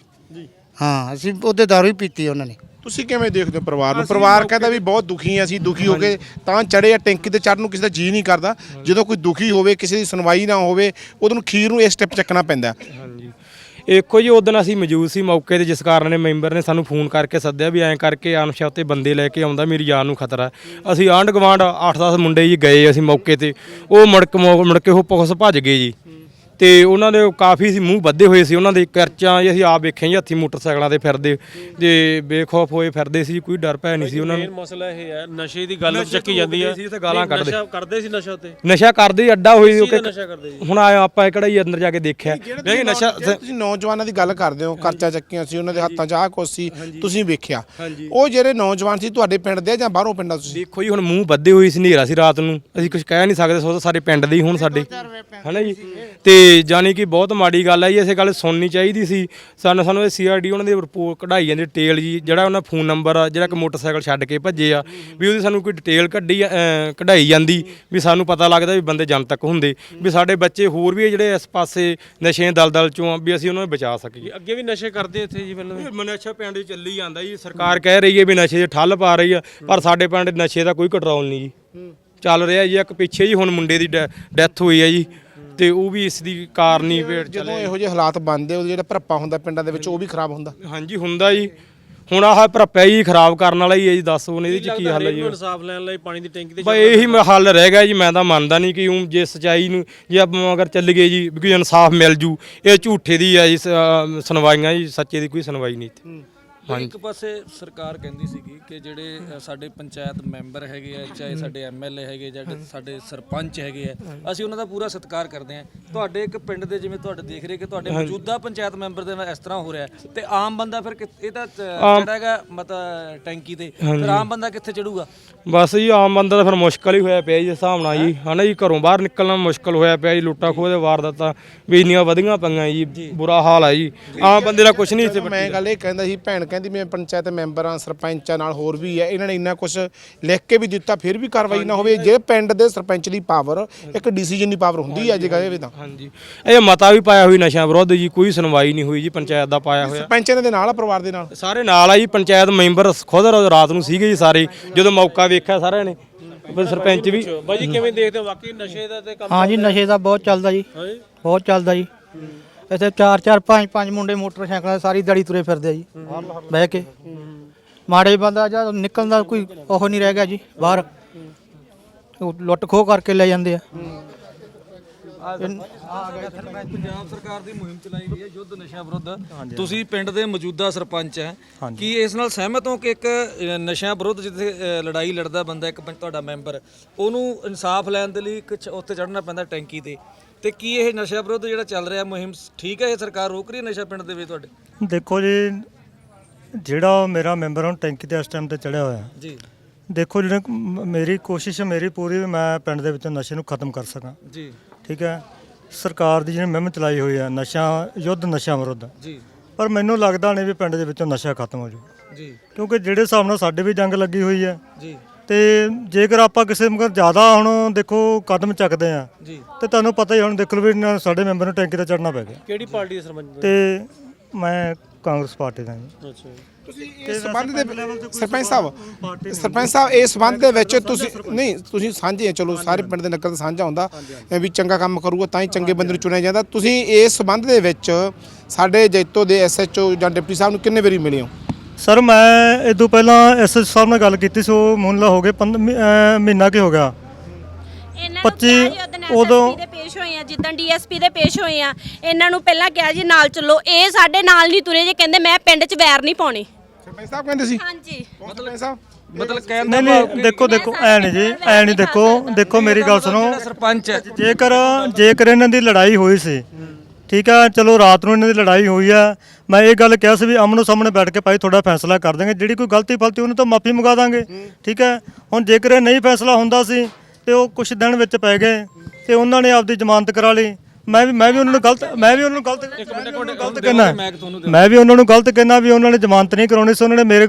ਹਾਂ ਅਸੀਂ ਉਹਦੇ ਦਾਰੂ ਹੀ ਪੀਤੀ ਉਹਨਾਂ ਨੇ। ਤੁਸੀਂ ਕਿਵੇਂ ਦੇਖਦੇ ਹੋ ਪਰਿਵਾਰ ਨੂੰ? ਪਰਿਵਾਰ ਕਹਿੰਦਾ ਵੀ ਬਹੁਤ ਦੁਖੀ ਆ ਅਸੀਂ ਦੁਖੀ ਹੋ ਕੇ ਤਾਂ ਚੜੇ ਆ ਟੈਂਕੀ ਤੇ ਚੜਨ ਨੂੰ ਕਿਸੇ ਦਾ ਜੀ ਨਹੀਂ ਕਰਦਾ। ਜਦੋਂ ਕੋਈ ਦੁਖੀ ਹੋਵੇ ਕਿਸੇ ਦੀ ਸੁਣਵਾਈ ਨਾ ਹੋਵੇ ਉਹਨੂੰ ਨੂੰ ਖੀਰ ਨੂੰ ਇਹ ਸਟੈਪ ਚੱਕਣਾ ਪੈਂਦਾ। ਇੱਕੋ ਜੀ ਉਦੋਂ ਅਸੀਂ ਮੌਜੂਦ ਸੀ ਮੌਕੇ ਤੇ, ਜਿਸ ਕਾਰਨ ਨੇ ਮੈਂਬਰ ਨੇ ਸਾਨੂੰ ਫੋਨ ਕਰਕੇ ਸੱਦਿਆ ਵੀ ਐਂ ਕਰਕੇ ਅਣਪਛਾਤੇ ਬੰਦੇ ਲੈ ਕੇ ਆਉਂਦਾ, ਮੇਰੀ ਜਾਨ ਨੂੰ ਖਤਰਾ। ਅਸੀਂ ਆਂਢ ਗੁਆਂਢ 8-10 ਮੁੰਡੇ ਜੀ ਗਏ ਅਸੀਂ ਮੌਕੇ ਤੇ। ਉਹ ਮੁੜ ਕੇ ਮੁੜ ਮੁੜ ਕੇ ਉਹ ਪੁਲਿਸ ਭੱਜ ਗਏ ਜੀ। ਤੇ ਉਹਨਾਂ ਦੇ ਕਾਫੀ ਸੀ ਮੂੰਹ ਬੱਧੇ ਹੋਏ ਸੀ ਉਹਨਾਂ ਦੇ ਕਰਚਾਂ ਜੀ ਅਸੀਂ ਆਪ ਵੇਖਿਆ ਜੀ ਹੱਥੀ ਮੋਟਰਸਾਈਕਲਾਂ ਤੇ ਫਿਰਦੇ। ਤੇ ਬੇਖੌਫ ਹੋਏ ਫਿਰਦੇ ਸੀ ਕੋਈ ਡਰ ਭੈ ਨਹੀਂ ਸੀ ਉਹਨਾਂ ਮੇਨ ਨੂੰ ਮਸਲਾ ਇਹ ਹੈ ਨਸ਼ੇ ਦੀ ਗੱਲ ਨਸ਼ੇ ਚੱਕੀ ਜਾਂਦੀ ਹੈ। ਸੀ ਤੇ ਗਾਲਾਂ ਨਹੀਂ, ਕੱਢਦੇ। ਨਸ਼ਾ ਕਰਦੇ ਸੀ ਨਸ਼ਾ ਉੱਤੇ। ਨਸ਼ਾ ਕਰਦੇ ਹੀ ਅੱਡਾ ਹੋਈ ਕਿਹਦਾ ਕਿ ਨਸ਼ਾ ਕਰਦੇ ਜੀ ਹੁਣ ਆਇਆ ਆਪਾਂ ਕਿਹੜਾ ਹੀ ਅੰਦਰ ਜਾ ਕੇ ਦੇਖਿਆ। ਵੀ ਨਸ਼ਾ ਜਿਹੜੇ ਤੁਸੀਂ ਨੌਜਵਾਨਾਂ ਦੀ ਗੱਲ ਕਰਦੇ ਹੋ ਕਰਚਾ ਚੱਕੀਆਂ ਸੀ ਉਹਨਾਂ ਦੇ ਹੱਥਾਂ 'ਚ ਆਹ ਕੁਛ ਸੀ ਤੁਸੀਂ ਵੇਖਿਆ। ਉਹ ਜਿਹੜੇ ਨੌਜਵਾਨ ਸੀ ਤੁਹਾਡੇ ਪਿੰਡ ਦੇ ਆ ਜਾਂ ਬਾਹਰੋਂ ਪਿੰਡਾਂ ਤੁਸੀਂ? ਦੇਖੋ ਜੀ ਹੁਣ ਮੂੰਹ ਬੱਧੇ ਹੋਈ ਸੀ ਹਨੇਰਾ ਸੀ ਰਾਤ ਨੂੰ। ਅਸੀਂ ਕੁਝ ਕਹਿ ਨਹੀਂ ਸਕਦੇ ਸੋ ਤਾਂ ਸਾਰੇ ਪਿੰਡ ਦੇ ਹੀ ਹੁਣ ਸਾਡੇ। ਹਨਾ ਜੀ? ਤੇ ਜਾਨੀ ਕਿ ਬਹੁਤ ਮਾੜੀ ਗੱਲ ਹੈ ਜੀ ਇਸੇ ਗੱਲ ਸੁਣਨੀ ਚਾਹੀਦੀ ਸੀ। ਸਾਨੂੰ ਸਾਨੂੰ ਇਹ ਸੀਆਰਡੀ ਉਹਨਾਂ ਦੀ ਰਿਪੋਰਟ ਕਢਾਈ ਜਾਂਦੀ ਡਿਟੇਲ ਜੀ ਜਿਹੜਾ ਉਹਨਾਂ ਫੋਨ ਨੰਬਰ ਆ ਜਿਹੜਾ ਕਿ ਮੋਟਰਸਾਈਕਲ ਛੱਡ ਕੇ ਭੱਜੇ ਆ ਵੀ ਉਹਦੀ ਸਾਨੂੰ ਕੋਈ ਡਿਟੇਲ ਕੱਢੀ ਕਢਾਈ ਜਾਂਦੀ ਵੀ ਸਾਨੂੰ ਪਤਾ ਲੱਗਦਾ ਵੀ ਬੰਦੇ ਜਨ ਤੱਕ ਹੁੰਦੇ ਵੀ ਸਾਡੇ ਬੱਚੇ ਹੋਰ ਵੀ ਜਿਹੜੇ ਇਸ ਪਾਸੇ ਨਸ਼ੇ ਦਲਦਲ ਚੋਂ ਆ ਵੀ ਅਸੀਂ ਉਹਨਾਂ ਨੂੰ ਬਚਾ ਸਕੀਏ। ਅੱਗੇ ਵੀ ਨਸ਼ੇ ਕਰਦੇ ਇੱਥੇ ਜੀ ਪਹਿਲਾਂ ਵੀ? ਨਸ਼ਾ ਪਿੰਡ ਚੱਲੀ ਜਾਂਦਾ ਜੀ ਸਰਕਾਰ ਕਹਿ ਰਹੀ ਹੈ ਵੀ ਨਸ਼ੇ 'ਚ ਠੱਲ ਪਾ ਰਹੀ ਆ ਪਰ ਸਾਡੇ ਪਿੰਡ ਨਸ਼ੇ ਦਾ ਕੋਈ ਕੰਟਰੋਲ ਨਹੀਂ ਜੀ। ਚੱਲ ਰਿਹਾ ਜੀ ਇੱਕ ਪਿੱਛੇ ਜੀ ਹੁਣ ਮੁੰਡੇ ਦੀ ਡੈਥ ਹੋਈ ਹੈ ਜੀ। ਤੇ ਉਹ ਵੀ ਇਸ ਦੀ ਕਾਰਨੀ ਵੇਟ ਜਦੋਂ ਇਹੋ ਜਿਹੇ ਹਾਲਾਤ ਬਣਦੇ ਉਹ ਜਿਹੜਾ ਭਰਪਾ ਹੁੰਦਾ ਪਿੰਡਾਂ ਦੇ ਵਿੱਚ ਉਹ ਵੀ ਖਰਾਬ ਹੁੰਦਾ। ਹਾਂਜੀ ਹੁੰਦਾ ਜੀ। ਹੁਣ ਆਹ ਭਰਪਿਆ ਜੀ ਖਰਾਬ ਕਰਨ ਵਾਲਾ ਹੀ ਹੈ ਜੀ ਦੱਸ ਹੁਣ ਇਹਦੇ 'ਚ ਕੀ ਹੱਲ ਹੈ ਜੀ। ਇਨਸਾਫ ਲੈਣ ਲਈ ਪਾਣੀ ਦੀ ਟੈਂਕੀ ਤੇ ਬਈ ਇਹੀ ਮ- ਹੱਲ ਰਹਿ ਗਿਆ ਜੀ ਮੈਂ ਤਾਂ ਮੰਨਦਾ ਨਹੀਂ ਕਿ ਉਹ ਜੇ ਸਚਾਈ ਨੂੰ ਜੇ ਆਪਾਂ ਅਗਰ ਚੱਲ ਗਏ ਜੀ ਵੀ ਕੋਈ ਇਨਸਾਫ ਮਿਲ ਜੂ ਇਹ ਝੂਠੇ ਦੀ ਆ ਜੀ ਸ- ਅਹ ਸੁਣਵਾਈਆਂ ਜੀ ਸੱਚੇ ਦੀ ਕੋਈ ਸੁਣਵਾਈ ਨਹੀਂ ਇੱਥੇ। ਇੱਕ ਪਾਸੇ ਸਰਕਾਰ ਕਹਿੰਦੀ ਸੀਗੀ ਕਿ ਜਿਹੜੇ ਅ, ਸਾਡੇ ਪੰਚਾਇਤ ਮੈਂਬਰ ਹੈਗੇ ਆ ਚਾਹੇ ਸਾਡੇ ਐਮਐਲਏ ਹੈਗੇ ਜਾਂ ਸਾਡੇ ਸਰਪੰਚ ਹੈਗੇ ਆ ਅਸੀਂ ਉਹਨਾਂ ਦਾ ਪੂਰਾ ਸਤਿਕਾਰ ਕਰਦੇ ਆ। ਤੁਹਾਡੇ ਇੱਕ ਪਿੰਡ ਦੇ ਜਿਵੇਂ ਤੁਹਾਡੇ ਦੇਖ ਰਹੇ ਕਿ ਤੁਹਾਡੇ ਮੌਜੂਦਾ ਪੰਚਾਇਤ ਮੈਂਬਰ ਦੇ ਨਾਲ ਇਸ ਤਰ੍ਹਾਂ ਹੋ ਰਿਹਾ ਹੈ, ਤੇ ਆਮ ਬੰਦਾ ਫਿਰ ਕਿ- ਇਹ ਤਾਂ ਚੜਾਗਾ ਮਤਾ ਟੈਂਕੀ ਤੇ ਫਿਰ ਆਮ ਬੰਦਾ ਕਿੱਥੇ ਚੜੂਗਾ? ਬਸ ਜੀ ਆਮ ਬੰਦਾ ਤਾਂ ਫਿਰ ਮੁਸ਼ਕਲ ਹੀ ਹੋਇਆ ਪਿਆ ਜੀ ਇਸ ਹਿਸਾਬ ਨਾਲ ਜੀ। ਹਨਾ ਜੀ ਘਰੋਂ ਬਾਹਰ ਨਿਕਲਣਾ ਮੁਸ਼ਕਲ ਹੋਇਆ ਪਿਆ ਜੀ ਲੁੱਟਾ ਖੋਹ ਦੇ ਵਾਰਦਾਤਾਂ ਵੀ ਇੰਨੀਆਂ ਵਧੀਆਂ ਪਈਆਂ ਜੀ ਬੁਰਾ ਹਾਲ ਹੈ ਜੀ। ਆਮ ਬੰਦੇ ਦਾ ਕੁਝ ਨਹੀਂ ਇੱਥੇ ਮੈਂ ਗੱਲ ਇਹ ਕਹਿੰਦਾ ਸੀ ਭੈਣ ਕਹਿੰਦੀ ਮੈਂ ਪੰਚਾਇਤ ਮੈਂਬਰਾਂ ਸਰਪੰਚਾਂ ਨਾਲ ਹੋਰ ਵੀ ਹੈ। ਇਹਨਾਂ ਨੇ ਇੰਨਾ ਕੁਝ ਲਿਖ ਕੇ ਵੀ ਦਿੱਤਾ ਫਿਰ ਵੀ ਕਾਰਵਾਈ ਨਾ ਹੋਵੇ। ਜੇ ਪਿੰਡ ਦੇ ਸਰਪੰਚ ਦੀ ਪਾਵਰ ਇੱਕ ਡਿਸੀਜਨ ਦੀ ਪਾਵਰ ਹੁੰਦੀ ਹੈ ਜੇ ਕਹੇ ਤਾਂ। ਹਾਂਜੀ। ਇਹ ਮਤਾ ਵੀ ਪਾਇਆ ਹੋਈ ਨਸ਼ਾ ਵਿਰੁੱਧ ਜੀ ਕੋਈ ਸੁਣਵਾਈ ਨਹੀਂ ਹੋਈ ਜੀ ਪੰਚਾਇਤ ਦਾ ਪਾਇਆ ਹੋਇਆ। ਸਰਪੰਚ ਇਹਨਾਂ ਦੇ ਨਾਲ ਆ ਪਰਿਵਾਰ ਦੇ ਨਾਲ? ਸਾਰੇ ਨਾਲ ਆ ਜੀ ਪੰਚਾਇਤ ਮੈਂਬਰ ਖੁਦ ਰਾਤ ਨੂੰ ਸੀਗੇ ਜੀ ਸਾਰੇ। ਜਦੋਂ ਮੌਕਾ ਵੇਖਿਆ ਸਾਰਿਆਂ ਨੇ ਸਰਪੰਚ ਵੀ। ਬਾਈ ਜੀ ਕਿਵੇਂ ਦੇਖਦੇ ਹੋ? ਵਾਕਈ ਨਸ਼ੇ ਦਾ ਤੇ ਕੰਮ ਹਾਂ ਜੀ ਨਸ਼ੇ ਦਾ ਬਹੁਤ ਚੱਲਦਾ ਜੀ। ਹਾਂਜੀ। ਬਹੁਤ ਚੱਲਦਾ ਜੀ। ਇੱਥੇ ਚਾਰ ਚਾਰ ਪੰਜ ਪੰਜ ਮੁੰਡੇ ਮੋਟਰਸਾਈਕਲਾਂ ਤੇ ਸਾਰੀ ਦਿਹਾੜੀ ਤੁਰੇ ਫਿਰਦੇ ਆ ਜੀ। ਬਹਿ ਕੇ। ਮਾੜੇ ਬੰਦਾ ਜਾਂ ਨਿਕਲਣ ਦਾ ਕੋਈ ਉਹ ਨਹੀਂ ਰਹਿ ਗਿਆ ਜੀ ਬਾਹਰ। ਉਹ ਲੁੱਟ ਖੋਹ ਕਰਕੇ ਲੈ ਜਾਂਦੇ ਆ। ਪੰਜਾਬ ਸਰਕਾਰ ਦੀ ਮੁਹਿੰਮ ਚਲਾਈ ਗਈ ਹੈ ਯੁੱਧ ਨਸ਼ਾ ਵਿਰੁੱਧ। ਤੁਸੀਂ ਪਿੰਡ ਦੇ ਮੌਜੂਦਾ ਸਰਪੰਚ ਹੈ। ਕੀ ਇਸ ਨਾਲ ਸਹਿਮਤ ਹੋ ਕਿ ਇੱਕ ਨਸ਼ਾ ਵਿਰੁੱਧ ਜਿੱਥੇ ਲੜਾਈ ਲੜਦਾ ਬੰਦਾ ਇੱਕ ਪੰਚ- ਤੁਹਾਡਾ ਮੈਂਬਰ ਉਹਨੂੰ ਇਨਸਾਫ ਲੈਣ ਦੇ ਲਈ ਕੁਛ ਉੱਥੇ ਚੜਨਾ ਪੈਂਦਾ ਟੈਂਕੀ ਤੇ। ਤੇ ਕੀ ਇਹ ਨਸ਼ਾ ਵਿਰੁੱਧ ਜਿਹੜਾ ਚੱਲ ਰਿਹਾ ਮੁਹਿੰਮ ਠੀਕ ਹੈ ਇਹ ਸਰਕਾਰ ਰੋਕ ਰਹੀ ਹੈ ਨਸ਼ਾ ਪਿੰਡ ਦੇ ਵਿੱਚ ਤੁਹਾਡੇ? ਦੇਖੋ ਜੀ ਜਿਹੜਾ ਮੇਰਾ ਮੈਂਬਰ ਹੁਣ ਟੈਂਕੀ ਤੇ ਇਸ ਟਾਈਮ ਤੇ ਚੜਿਆ ਹੋਇਆ। ਜੀ। ਦੇਖੋ ਜਿਹੜੇ ਮੇਰੀ ਕੋਸ਼ਿਸ਼ ਹੈ ਮੇਰੀ ਪੂਰੀ ਵੀ ਮੈਂ ਪਿੰਡ ਦੇ ਵਿੱਚੋਂ ਨਸ਼ੇ ਨੂੰ ਖਤਮ ਕਰ ਸਕਾਂ। ਜੀ। ਠੀਕ ਹੈ? ਸਰਕਾਰ ਦੀ ਜਿਹੜੀ ਮੁਹਿੰਮ ਚਲਾਈ ਹੋਈ ਹੈ ਨਸ਼ਾ ਯੁੱਧ ਨਸ਼ਾ ਵਿਰੁੱਧ। ਜੀ। ਪਰ ਮੈਨੂੰ ਲੱਗਦਾ ਨਹੀਂ ਵੀ ਪਿੰਡ ਦੇ ਵਿੱਚੋਂ ਨਸ਼ਾ ਖਤਮ ਹੋ ਜਾਊ ਜੀ। ਕਿਉਂਕਿ ਜਿਹੜੇ ਹਿਸਾਬ ਨਾਲ ਸਾਡੇ ਵੀ ਜੰਗ ਲੱਗੀ ਹੋਈ ਹੈ ਜੀ। ਤੇ ਜੇਕਰ ਆਪਾਂ ਕਿਸੇ ਮਗਰ ਜ਼ਿਆਦਾ ਹੁਣ ਦੇਖੋ ਕਦਮ ਚੱਕਦੇ ਆ ਜੀ। ਤੇ ਤੁਹਾਨੂੰ ਪਤਾ ਹੀ ਹੁਣ ਦੇਖ ਲਓ ਵੀ ਨਾ ਸਾਡੇ ਮੈਂਬਰ ਨੂੰ ਟੈਂਕੀ ਤੇ ਚੜਨਾ ਪੈ ਗਿਆ। ਕਿਹੜੀ ਪਾਰਟੀ ਦੇ ਸਰਪੰਚ ਤੇ ਮੈਂ ਕਾਂਗਰਸ ਪਾਰਟੀ ਦਾ ਜੀ। ਅੱਛਾ ਤੁਸੀਂ ਇਸ ਸੰਬੰਧ ਦੇ ਸਰਪੰਚ ਸਾਹਿਬ ਸਰਪੰਚ ਸਾਹਿਬ ਇਸ ਸੰਬੰਧ ਦੇ ਵਿੱਚ ਤੁਸੀਂ ਨਹੀਂ ਤੁਸੀਂ ਸਾਂਝੇ ਆ ਚਲੋ ਸਾਰੇ ਪਿੰਡ ਦੇ ਨਕਲ ਸਾਂਝਾ ਹੁੰਦਾ ਵੀ ਚੰਗਾ ਕੰਮ ਕਰੂਗਾ ਤਾਂ ਹੀ ਚੰਗੇ ਬੰਦੇ ਨੂੰ ਚੁਣਿਆ ਜਾਂਦਾ। ਤੁਸੀਂ ਇਸ ਸੰਬੰਧ ਦੇ ਵਿੱਚ ਸਾਡੇ ਜੈਤੋ ਦੇ ਐਸਐਚਓ ਜਾਂ ਡਿਪਟੀ ਸਾਹਿਬ ਨੂੰ ਕਿੰਨੇ ਵਾਰੀ ਮਿਲੇ ਹੋ? ਸਰ ਮੈਂ ਇਹ ਤੋਂ ਪਹਿਲਾਂ ਐਸਐਸ ਸਾਹਿਬ ਨਾਲ ਗੱਲ ਕੀਤੀ ਸੀ ਉਹ ਮੁੰਲਾ ਹੋ ਗਏ ਪੰਦ- ਮਹੀ- ਅਹ ਮਹੀਨਾ ਕੀ ਹੋ ਗਿਆ। ਇਹਨਾਂ ਨੂੰ 25 ਕਿਹਾ ਜੀ ਉਦੋਂ ਉਦੋਂ- SSP ਦੇ ਪੇਸ਼ ਹੋਏ ਆ ਜਿੱਦਾਂ ਡੀਐਸਪੀ ਦੇ ਪੇਸ਼ ਹੋਏ ਆ ਇਹਨਾਂ ਨੂੰ ਪਹਿਲਾਂ ਕਿਹਾ ਜੀ ਨਾਲ ਚੱਲੋ ਇਹ ਸਾਡੇ ਨਾਲ ਨਹੀਂ ਤੁਰੇ ਜੇ ਕਹਿੰਦੇ ਮੈਂ ਪਿੰਡ 'ਚ ਵੈਰ ਨਹੀਂ ਪਾਉਣੀ। ਸਰਪੰਚ ਸਾਹਿਬ ਕਹਿੰਦੇ ਸੀ? ਹਾਂਜੀ। ਸਰਪੰਚ ਸਾਹਿਬ? ਮਤਲਬ ਕਹਿਣ ਦਾ ਨਹੀਂ ਨਹੀਂ ਦੇਖੋ ਦੇਖੋ ਐ ਨਹੀਂ ਜੀ ਐ ਨਹੀਂ ਦੇਖੋ ਦੇਖੋ ਮੇਰੀ ਗੱਲ ਸੁਣੋ। ਜਿਹੜਾ ਸਰਪੰਚ ਹੈ। ਜੇਕਰ ਜੇਕਰ ਇਹਨਾਂ ਦੀ ਲੜਾਈ ਹੋਈ ਸੀ ਠੀਕ ਆ ਚਲੋ ਰਾਤ ਨੂੰ ਇਹਨਾਂ ਦੀ ਲੜਾਈ ਹੋਈ ਆ। ਮੈਂ ਇਹ ਗੱਲ ਕਿਹਾ ਸੀ ਵੀ ਆਮਨੋ ਸਾਹਮਣੇ ਬੈਠ ਕੇ ਭਾਈ ਤੁਹਾਡਾ ਫੈਸਲਾ ਕਰ ਦਾਂਗੇ ਜਿਹੜੀ ਕੋਈ ਗਲਤੀ ਫਲਤੀ ਉਹਨੂੰ ਤਾਂ ਮਾਫੀ ਮੰਗਾ ਦਾਂਗੇ। ਠੀਕ ਹੈ ਹੁਣ ਜੇਕਰ ਇਹ ਨਹੀਂ ਫੈਸਲਾ ਹੁੰਦਾ ਸੀ ਤੇ ਉਹ ਕੁਝ ਦਿਨ ਵਿੱਚ ਪੈ ਗਏ ਤੇ ਉਹਨਾਂ ਨੇ ਆਪਦੀ ਜ਼ਮਾਨਤ ਕਰਾ ਲਈ। ਮੈਂ ਵੀ ਮੈਂ ਵੀ ਉਹਨਾਂ ਨੂੰ ਗਲਤ ਮੈਂ ਵੀ ਉਹਨਾਂ ਨੂੰ ਗਲਤ ਗਲਤ ਕਹਿਣਾ। ਮੈਂ ਵੀ ਉਹਨਾਂ ਨੂੰ ਗਲਤ ਕਹਿਣਾ ਵੀ ਉਹਨਾਂ ਨੇ ਜ਼ਮਾਨਤ ਨਹੀਂ ਕਰਾਉਣੀ ਸੀ ਉਹਨਾਂ ਨੇ ਮੇਰੇ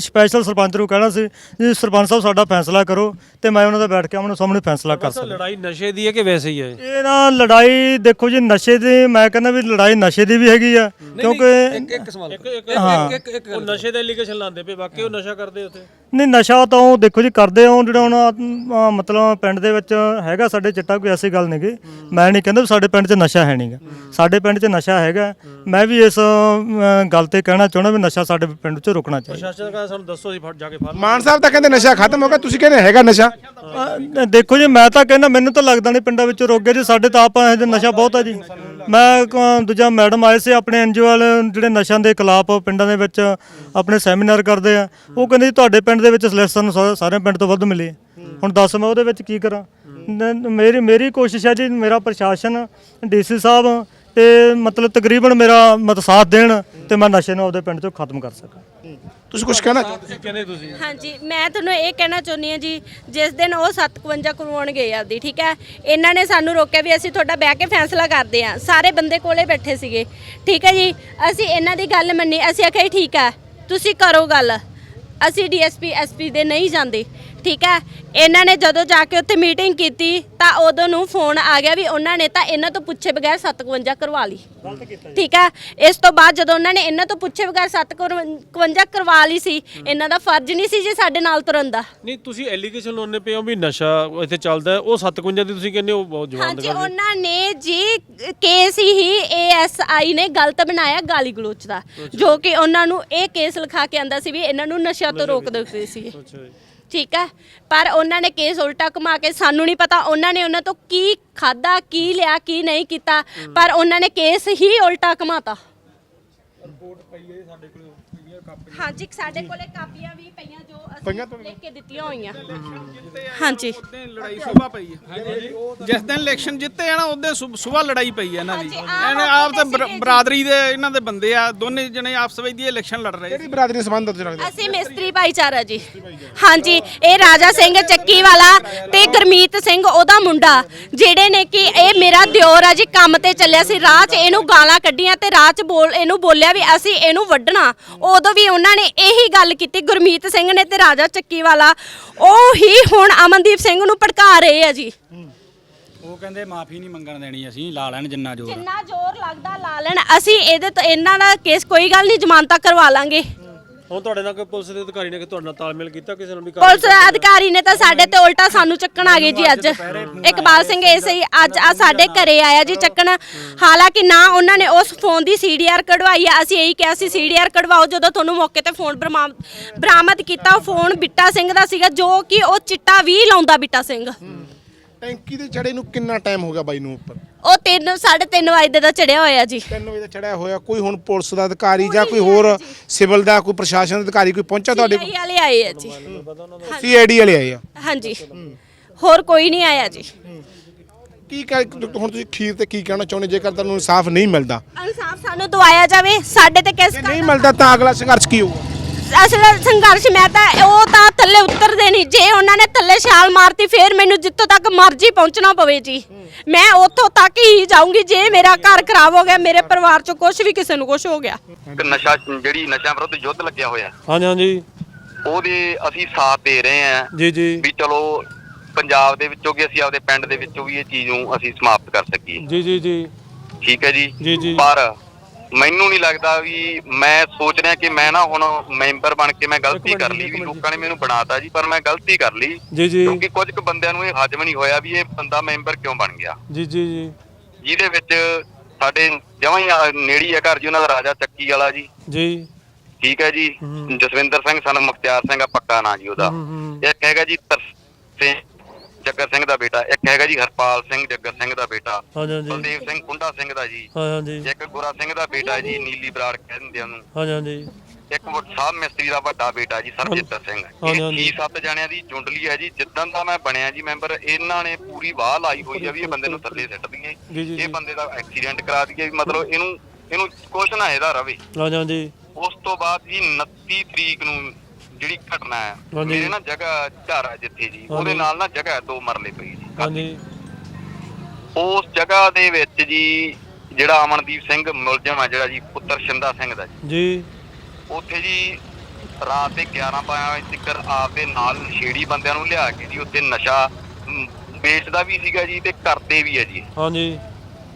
ਸਪੈਸ਼ਲ ਸਰਪੰਚ ਨੂੰ ਕਹਿਣਾ ਸੀ ਜੀ ਸਰਪੰਚ ਸਾਹਿਬ ਸਾਡਾ ਫੈਸਲਾ ਕਰੋ ਤੇ ਮੈਂ ਉਹਨਾਂ ਦਾ ਬੈਠ ਕੇ ਆਮਨੋ ਸਾਹਮਣੇ ਫੈਸਲਾ ਕਰ ਸਕਦਾ। ਲੜਾਈ ਨਸ਼ੇ ਦੀ ਹੈ ਕਿ ਵੈਸੇ ਹੀ ਹੈ? ਇਹ? ਇਹ ਨਾ ਲੜਾਈ ਦੇਖੋ ਜੀ ਨਸ਼ੇ ਦੀ ਮੈਂ ਕਹਿੰਦਾ ਵੀ ਲੜਾਈ ਨਸ਼ੇ ਦੀ ਵੀ ਹੈਗੀ ਆ ਕਿਉਂਕਿ ਇੱਕ ਇੱਕ ਸਵਾਲ ਇੱਕ ਇੱਕ। ਇੱਕ ਇੱਕ ਉਹ ਨਸ਼ੇ ਦੇ ਐਲੀਗੇਸ਼ਨ ਲਾਉਂਦੇ ਪਏ ਬਾਕੀ ਉਹ ਨਸ਼ਾ ਕਰਦੇ ਉੱਥੇ? ਨਹੀਂ ਨਸ਼ਾ ਤਾਂ ਉਹ ਦੇਖੋ ਜੀ ਕਰਦੇ ਆ ਉਹ ਜਿਹੜਾ ਹੁਣ ਮਤਲਬ ਪਿੰਡ ਦੇ ਵਿੱਚ ਹੈਗਾ ਸਾਡੇ ਚਿੱਟਾ ਕੋਈ ਐਸੀ ਗੱਲ ਨਹੀਂਗੀ ਮੈਂ ਨਹੀਂ ਕਹਿੰਦਾ ਵੀ ਸਾਡੇ ਪਿੰਡ 'ਚ ਨਸ਼ਾ ਹੈ ਨਹੀਂਗਾ ਸਾਡੇ ਪਿੰਡ 'ਚ ਨਸ਼ਾ ਹੈਗਾ। ਮੈਂ ਵੀ ਇਸ ਗੱਲ ਤੇ ਕਹਿਣਾ ਚਾਹੁੰਦਾ ਵੀ ਨਸ਼ਾ ਸਾਡੇ ਪਿੰਡ 'ਚ ਰੁਕਣਾ ਚਾਹੀਦਾ। ਪ੍ਰਸ਼ਾਸਨ ਕਹਿੰਦਾ ਸਾਨੂੰ ਦੱਸੋ ਜੀ ਫੜ ਜਾ ਕੇ ਫੜ। ਮਾਨ ਸਾਹਿਬ ਤਾਂ ਕਹਿੰਦੇ ਨਸ਼ਾ ਖਤਮ ਹੋ ਗਿਆ ਤੁਸੀਂ ਕਹਿੰਦੇ ਹੈਗਾ ਨਸ਼ਾ। ਦੇਖੋ ਜੀ ਮੈਂ ਤਾਂ ਕਹਿੰਦਾ ਮੈਨੂੰ ਤਾਂ ਲੱਗਦਾ ਨਹੀਂ ਪਿੰਡਾਂ ਵਿੱਚ ਰੋਕ ਗਿਆ ਜੀ ਸਾਡੇ ਤਾਂ ਆਪਾਂ ਇਹ ਨਸ਼ਾ ਬਹੁਤ ਹੈ ਜੀ। ਮੈਂ ਦੂਜਾ ਮੈਡਮ ਆਏ ਸੀ ਆਪਣੇ ਐਨਜੀਓ ਵਾਲੇ ਜਿਹੜੇ ਨਸ਼ਿਆਂ ਦੇ ਖਿਲਾਫ ਪਿੰਡਾਂ ਦੇ ਵਿੱਚ ਆਪਣੇ ਸੈਮੀਨਾਰ ਕਰਦੇ ਆ। ਉਹ ਕਹਿੰਦੇ ਜੀ ਤੁਹਾਡੇ ਪਿੰਡ ਦੇ ਵਿੱਚ ਸਿਲੈਕਸ਼ਨ ਸਾਰੇ ਪਿੰਡ ਤੋਂ ਵੱਧ ਮਿਲੀ। ਹੁਣ ਦੱਸ ਮੈਂ ਉਹਦੇ ਵਿੱਚ ਕੀ ਕਰਾਂ? ਨ- ਮੇਰੀ ਮੇਰੀ ਕੋਸ਼ਿਸ਼ ਹੈ ਜੀ ਮੇਰਾ ਪ੍ਰਸ਼ਾਸਨ ਡੀਸੀ ਸਾਹਿਬ ਤੇ ਮਤਲਬ ਤਕਰੀਬਨ ਮੇਰਾ ਮਤ ਸਾਥ ਦੇਣ ਤੇ ਮੈਂ ਨਸ਼ੇ ਨੂੰ ਆਪਦੇ ਪਿੰਡ ਚੋਂ ਖਤਮ ਕਰ ਸਕਾਂ। ਤੁਸੀਂ ਕੁਝ ਕਹਿਣਾ ਤੁਸੀਂ ਕਹਿੰਦੇ ਤੁਸੀਂ। ਹਾਂਜੀ ਮੈਂ ਤੁਹਾਨੂੰ ਇਹ ਕਹਿਣਾ ਚਾਹੁੰਦੀ ਹਾਂ ਜੀ ਜਿਸ ਦਿਨ ਉਹ 751 ਕਰਵਾਉਣ ਗਏ ਆਪਦੀ ਠੀਕ ਹੈ? ਇਹਨਾਂ ਨੇ ਸਾਨੂੰ ਰੋਕਿਆ ਵੀ ਅਸੀਂ ਤੁਹਾਡਾ ਬਹਿ ਕੇ ਫੈਸਲਾ ਕਰਦੇ ਹਾਂ। ਸਾਰੇ ਬੰਦੇ ਕੋਲੇ ਬੈਠੇ ਸੀਗੇ ਠੀਕ ਹੈ ਜੀ? ਅਸੀਂ ਇਹਨਾਂ ਦੀ ਗੱਲ ਮੰਨੀ ਅਸੀਂ ਆਖਿਆ ਜੀ ਠੀਕ ਹੈ ਤੁਸੀਂ ਕਰੋ ਗੱਲ। ਅਸੀਂ ਡੀਐਸਪੀ ਐਸਪੀ ਦੇ ਨਹੀਂ ਜਾਂਦੇ। ਠੀਕ ਹੈ? ਇਹਨਾਂ ਨੇ ਜਦੋਂ ਜਾ ਕੇ ਉੱਥੇ ਮੀਟਿੰਗ ਕੀਤੀ ਤਾਂ ਉਦੋਂ ਨੂੰ ਫੋਨ ਆ ਗਿਆ ਵੀ ਉਹਨਾਂ ਨੇ ਤਾਂ ਇਹਨਾਂ ਤੋਂ ਪੁੱਛੇ ਬਗੈਰ 751 ਕਰਵਾ ਲਈ। ਠੀਕ ਹੈ? ਇਸ ਤੋਂ ਬਾਅਦ ਜਦੋਂ ਉਹਨਾਂ ਨੇ ਇਹਨਾਂ ਤੋਂ ਪੁੱਛੇ ਬਗੈਰ 751 ਕਰਵਾ ਲਈ ਸੀ ਇਹਨਾਂ ਦਾ ਫਰਜ਼ ਨਹੀਂ ਸੀ ਜੀ ਸਾਡੇ ਨਾਲ ਤੁਰਨ ਦਾ। ਨਹੀਂ ਤੁਸੀਂ ਐਲੀਗੇਸ਼ਨ ਲਾਉਣੇ ਪਏ ਹੋ ਵੀ ਨਸ਼ਾ ਇੱਥੇ ਚੱਲਦਾ ਹੈ, ਉਹ 57 ਦੀ ਤੁਸੀਂ ਕਹਿੰਦੇ ਹੋ ਬਹੁਤ ਜਵਾਨ ਹਾਂਜੀ ਉਹਨਾਂ ਨੇ ਜੀ ਕੇਸ ਹੀ ਏਐਸਆਈ ਨੇ ਗਲਤ ਬਣਾਇਆ ਗਾਲੀ ਗਲੋਚ ਦਾ ਜੋ। ਕਿ ਉਹਨਾਂ ਨੂੰ ਇਹ ਕੇਸ ਲਿਖਾ ਕੇ ਆਂਦਾ ਸੀ ਵੀ ਇਹਨਾਂ ਨੂੰ ਨਸ਼ਾ ਤੋਂ ਰੋਕ ਦਿੰਦੇ ਸੀ ਅੱਛਾ ਜੀ। ਠੀਕ ਹੈ? ਪਰ ਉਹਨਾਂ ਨੇ ਕੇਸ ਉਲਟਾ ਘੁਮਾ ਕੇ ਸਾਨੂੰ ਨਹੀਂ ਪਤਾ ਉਹਨਾਂ ਨੇ ਉਹਨਾਂ ਤੋਂ ਕੀ ਖਾਦਾ ਕੀ ਲਿਆ ਕੀ ਨਹੀਂ ਕੀਤਾ ਪਰ ਉਹਨਾਂ ਨੇ ਕੇਸ ਹੀ ਉਲਟਾ ਘੁਮਾਤਾ। ਹਾਂਜੀ ਸਾਡੇ ਕੋਲੇ ਕਾਪੀਆਂ ਵੀ ਪਈਆਂ ਜੋ ਅਸੀਂ ਲਿਖ ਕੇ ਦਿੱਤੀਆਂ ਹੋਈਆਂ। ਹਾਂਜੀ। ਲੜਾਈ ਸੁਭਾ ਪਈ ਹੈ। ਜਿਸ ਦਿਨ ਇਲੈਕਸ਼ਨ ਜਿੱਤੇ ਆ ਨਾ ਉਹਦੇ ਸੁਭਾ ਲੜਾਈ ਪਈ ਹੈ ਇਹਨਾਂ ਦੀ। ਇਹਨੇ ਆਪ ਤਾਂ ਬਰ- ਬਰਾਦਰੀ ਦੇ ਇਹਨਾਂ ਦੇ ਬੰਦੇ ਆ ਦੋਨੇ ਜਣੇ ਆਪਸ ਵਿੱਚ ਦੀ ਇਲੈਕਸ਼ਨ ਲੜ ਰਹੇ ਕਿਹੜੀ ਬਰਾਦਰੀ ਸੰਬੰਧ ਤੁਸੀਂ ਰੱਖਦੇ ਅਸੀਂ ਮਿਸਤਰੀ ਭਾਈਚਾਰਾ ਜੀ। ਹਾਂਜੀ ਇਹ ਰਾਜਾ ਸਿੰਘ ਚੱਕੀ ਵਾਲਾ ਤੇ ਗੁਰਮੀਤ ਸਿੰਘ ਉਹਦਾ ਮੁੰਡਾ ਜਿਹੜੇ ਨੇ ਕਿ ਇਹ ਮੇਰਾ ਦਿਓਰ ਆ ਜੀ ਕੰਮ ਤੇ ਚੱਲਿਆ ਸੀ। ਰਾਹ 'ਚ ਇਹਨੂੰ ਗਾਲਾਂ ਕੱਢੀਆਂ ਤੇ ਰਾਹ 'ਚ ਬੋਲ ਇਹਨੂੰ ਬੋਲਿਆ ਵੀ ਅਸੀਂ ਇਹਨੂੰ ਵੱਢਣਾ। ਉਦੋਂ ਵੀ ਉਹਨਾਂ ਨੇ ਇਹੀ ਗੱਲ ਕੀਤੀ ਗੁਰਮੀਤ ਸਿੰਘ ਨੇ ਤੇ ਰਾਜਾ ਚੱਕੀ ਵਾਲਾ। ਉਹ ਹੀ ਹੁਣ ਅਮਨਦੀਪ ਸਿੰਘ ਨੂੰ ਭੜਕਾ ਰਹੇ ਆ ਜੀ। ਉਹ ਕਹਿੰਦੇ ਮਾਫੀ ਨਹੀਂ ਮੰਗਣ ਦੇਣੀ ਅਸੀਂ ਲਾ ਲੈਣ ਜਿੰਨਾ ਜ਼ੋਰ ਜਿੰਨਾ ਜ਼ੋਰ ਲੱਗਦਾ ਲਾ ਲੈਣ ਅਸੀਂ ਇਹਦੇ ਤੋਂ ਇਹਨਾਂ ਦਾ ਕੇਸ ਕੋਈ ਗੱਲ ਨਹੀਂ ਜ਼ਮਾਨਤਾਂ ਕਰਵਾ ਲਾਂਗੇ। ਹੁਣ ਤੁਹਾਡੇ ਨਾਲ ਕੋਈ ਪੁਲਿਸ ਦੇ ਅਧਿਕਾਰੀ ਨੇ ਕਿ ਤੁਹਾਡੇ ਨਾਲ ਤਾਲਮੇਲ ਕੀਤਾ ਕਿਸੇ ਨਾਲ ਵੀ ਪੁਲਿਸ ਅਧਿਕਾਰੀ ਨੇ ਤਾਂ ਸਾਡੇ ਤੇ ਉਲਟਾ ਸਾਨੂੰ ਚੱਕਣ ਆ ਗਏ ਜੀ ਅੱਜ। ਇਕਬਾਲ ਸਿੰਘ ਐਸਆਈ ਅੱਜ ਆ ਸਾਡੇ ਘਰੇ ਆਇਆ ਜੀ ਚੱਕਣ। ਹਾਲਾਂਕਿ ਨਾ ਉਹਨਾਂ ਨੇ ਉਸ ਫੋਨ ਦੀ ਸੀਡੀਆਰ ਕਢਵਾਈ ਆ ਅਸੀਂ ਇਹੀ ਕਿਹਾ ਸੀ ਸੀਡੀਆਰ ਕਢਵਾਓ ਜਦੋਂ ਤੁਹਾਨੂੰ ਮੌਕੇ ਤੇ ਫੋਨ ਬਰਾਮਦ ਬਰਾਮਦ ਕੀਤਾ ਉਹ ਫੋਨ ਬਿੱਟਾ ਸਿੰਘ ਦਾ ਸੀਗਾ ਜੋ ਕਿ ਉਹ ਚਿੱਟਾ ਵੀ ਲਾਉਂਦਾ ਬਿੱਟਾ ਸਿੰਘ। ਟੈਂਕੀ ਦੇ ਚੜੇ ਨੂੰ ਕਿੰਨਾ ਟਾਈਮ ਹੋ ਗਿਆ ਬਾਈ ਨੂੰ ਉੱਪਰ? ਉਹ 3 3:30 ਵਜੇ ਦਾ ਚੜਿਆ ਹੋਇਆ ਜੀ। 3 ਵਜੇ ਦਾ ਚੜਿਆ ਹੋਇਆ ਕੋਈ ਹੁਣ ਪੁਲਿਸ ਦਾ ਅਧਿਕਾਰੀ ਜਾਂ ਕੋਈ ਹੋਰ ਸਿਵਲ ਦਾ ਕੋਈ ਪ੍ਰਸ਼ਾਸਨ ਅਧਿਕਾਰੀ ਕੋਈ ਪਹੁੰਚਾ ਤੁਹਾਡੇ ਕੋਲ ਵਾਲੇ ਆਏ ਆ ਜੀ। ਸੀਆਈਡੀ ਵਾਲੇ ਆਏ ਆ? ਹਾਂਜੀ। ਹੋਰ ਕੋਈ ਨਹੀਂ ਆਇਆ ਜੀ। ਕੀ ਕਹਿ- ਹੁਣ ਤੁਸੀਂ ਖੀਰ ਤੇ ਕੀ ਕਹਿਣਾ ਚਾਹੁੰਦੇ? ਜੇਕਰ ਤੁਹਾਨੂੰ ਇਨਸਾਫ ਨਹੀਂ ਮਿਲਦਾ। ਇਨਸਾਫ ਸਾਨੂੰ ਦਵਾਇਆ ਜਾਵੇ ਸਾਡੇ ਤੇ ਕਿਸ ਜੇ ਨਹੀਂ ਮਿਲਦਾ ਤਾਂ ਅਗਲਾ ਸੰਘਰਸ਼ ਕੀ ਹੋਊਗਾ? ਅਸਲ ਸੰਘਰਸ਼ ਮੈਂ ਤਾਂ ਉਹ ਤਾਂ ਥੱਲੇ ਉਤਰਦੇ ਨਹੀਂ। ਜੇ ਉਹਨਾਂ ਨੇ ਥੱਲੇ ਛਾਲ ਮਾਰਤੀ ਫੇਰ ਮੈਨੂੰ ਜਿੱਥੋਂ ਤੱਕ ਮਰਜ਼ੀ ਪਹੁੰਚਣਾ ਪਵੇ ਜੀ। ਮੈਂ ਉੱਥੋਂ ਤੱਕ ਹੀ ਜਾਊਂਗੀ ਜੇ ਮੇਰਾ ਘਰ ਖਰਾਬ ਹੋ ਗਿਆ ਮੇਰੇ ਪਰਿਵਾਰ ਚੋਂ ਕੁਝ ਵੀ ਕਿਸੇ ਨੂੰ ਕੁਝ ਹੋ ਗਿਆ। ਇੱਕ ਨਸ਼ਾ ਜਿਹੜੀ ਨਸ਼ਾ ਵਿਰੁੱਧ ਯੁੱਧ ਲੱਗਿਆ ਹੋਇਆ। ਹਾਂਜੀ ਹਾਂਜੀ। ਉਹਦੇ ਅਸੀਂ ਸਾਥ ਦੇ ਰਹੇ ਹਾਂ ਜੀ ਜੀ। ਵੀ ਚਲੋ ਪੰਜਾਬ ਦੇ ਵਿੱਚੋਂ ਕਿ ਅਸੀਂ ਆਪਦੇ ਪਿੰਡ ਦੇ ਵਿੱਚੋਂ ਵੀ ਇਹ ਚੀਜ਼ ਨੂੰ ਅਸੀਂ ਸਮਾਪਤ ਕਰ ਸਕੀਏ। ਜੀ ਜੀ ਜੀ। ਠੀਕ ਹੈ ਜੀ, ਜੀ ਜੀ। ਪਰ ਮੈਨੂੰ ਨਹੀਂ ਲੱਗਦਾ ਵੀ ਮੈਂ ਸੋਚ ਰਿਹਾ ਕਿ ਮੈਂ ਨਾ ਹੁਣ ਮੈਂਬਰ ਬਣ ਕੇ ਮੈਂ ਗਲਤੀ ਕਰ ਲਈ ਵੀ ਲੋਕਾਂ ਨੇ ਮੈਨੂੰ ਬਣਾਤਾ ਜੀ ਪਰ ਮੈਂ ਗਲਤੀ ਕਰ ਲਈ। ਜੀ ਜੀ। ਕਿਉਂਕਿ ਕੁਝ ਕੁ ਬੰਦਿਆਂ ਨੂੰ ਇਹ ਹਜਮ ਨਹੀਂ ਹੋਇਆ ਵੀ ਇਹ ਬੰਦਾ ਮੈਂਬਰ ਕਿਉਂ ਬਣ ਗਿਆ। ਜੀ ਜੀ ਜੀ। ਜਿਹਦੇ ਵਿੱਚ ਸਾਡੇ ਜਮਾਂ ਹੀ ਆ ਨੇੜੀ ਹੈ ਘਰ ਜੀ ਉਹਨਾਂ ਦਾ ਰਾਜਾ ਚੱਕੀ ਵਾਲਾ ਜੀ। ਜੀ। ਠੀਕ ਹੈ ਜੀ। ਜਸਵਿੰਦਰ ਸਿੰਘ ਸਨ ਮੁਖਤਿਆਰ ਸਿੰਘ ਆ ਪੱਕਾ ਨਾਂ ਜੀ ਉਹਦਾ। ਇੱਕ ਹੈਗਾ ਜੀ ਤਰਸੇ ਜੱਗਰ ਸਿੰਘ ਦਾ ਬੇਟਾ ਇੱਕ ਹੈਗਾ ਜੀ ਹਰਪਾਲ ਸਿੰਘ ਜੱਗਰ ਸਿੰਘ ਦਾ ਬੇਟਾ। ਹਾਂਜੀ ਹਾਂਜੀ। ਬਲਦੇਵ ਸਿੰਘ ਕੁੰਡਾ ਸਿੰਘ ਦਾ ਜੀ। ਹਾਂਜੀ ਹਾਂਜੀ। ਇੱਕ ਗੁਰਾ ਸਿੰਘ ਦਾ ਬੇਟਾ ਜੀ ਨੀਲੀ ਬਰਾੜ ਕਹਿੰਦੇ ਉਹਨੂੰ। ਹਾਂਜੀ ਹਾਂਜੀ। ਇੱਕ ਸਾਹਿਬ ਮਿਸਤਰੀ ਦਾ ਵੱਡਾ ਬੇਟਾ ਜੀ ਸਰਜਿੰਦਰ ਸਿੰਘ। ਹਾਂਜੀ, ਇਹ ਹਾਂਜੀ। ਸੱਤ ਜਣਿਆਂ ਦੀ ਜੁੰਡਲੀ ਹੈ ਜੀ। ਜਿੱਦਾਂ ਦਾ ਮੈਂ ਬਣਿਆ ਜੀ ਮੈਂਬਰ ਇਹਨਾਂ ਨੇ ਪੂਰੀ ਵਾਹ ਲਾਈ ਹੋਈ ਆ ਵੀ ਇਹ ਬੰਦੇ ਨੂੰ ਥੱਲੇ ਸਿੱਟ ਜੀ, ਜੀ, ਦਈਏ ਜੀ। ਇਹ ਬੰਦੇ ਦਾ ਐਕਸੀਡੈਂਟ ਕਰਾ ਦਈਏ ਵੀ ਮਤਲਬ ਇਹਨੂੰ ਇਹਨੂੰ ਕੁਛ ਨਾ ਇਹਦਾ ਰਵੇ। ਹਾਂਜੀ ਹਾਂਜੀ। ਉਸ ਤੋਂ ਬਾਅਦ ਜੀ 29 ਤਰੀਕ ਨੂੰ ਜਿਹੜੀ ਘਟਨਾ ਹੈ ਹਾਂਜੀ। ਮੇਰੇ ਨਾਲ ਜਗ੍ਹਾ ਹੈ ਜਿੱਥੇ ਜੀ ਉਹਦੇ ਹਾਂਜੀ। ਨਾਲ ਨਾ ਜਗ੍ਹਾ ਹੈ, ਦੋ ਮਰਲੇ ਪਈ ਜੀ। ਹਾਂਜੀ। ਉਸ ਜਗ੍ਹਾ ਦੇ ਵਿੱਚ ਜੀ ਜਿਹੜਾ ਅਮਨਦੀਪ ਸਿੰਘ ਮੁਲਜ਼ਮ ਆ ਜਿਹੜਾ ਜੀ ਪੁੱਤਰ ਸ਼ਿੰਦਾ ਸਿੰਘ ਦਾ ਜੀ। ਜੀ। ਉੱਥੇ ਜੀ ਰਾਤ ਦੇ 11 ਵਜੇ ਤੱਕ ਆਪਦੇ ਨਾਲ ਨਸ਼ੇੜੀ ਬੰਦਿਆਂ ਨੂੰ ਲਿਆ ਕੇ ਜੀ ਉੱਥੇ ਨਸ਼ਾ ਮ, ਵੇਚਦਾ ਵੀ ਸੀਗਾ ਜੀ ਤੇ ਕਰਦੇ ਵੀ ਹੈ ਜੀ। ਹਾਂਜੀ।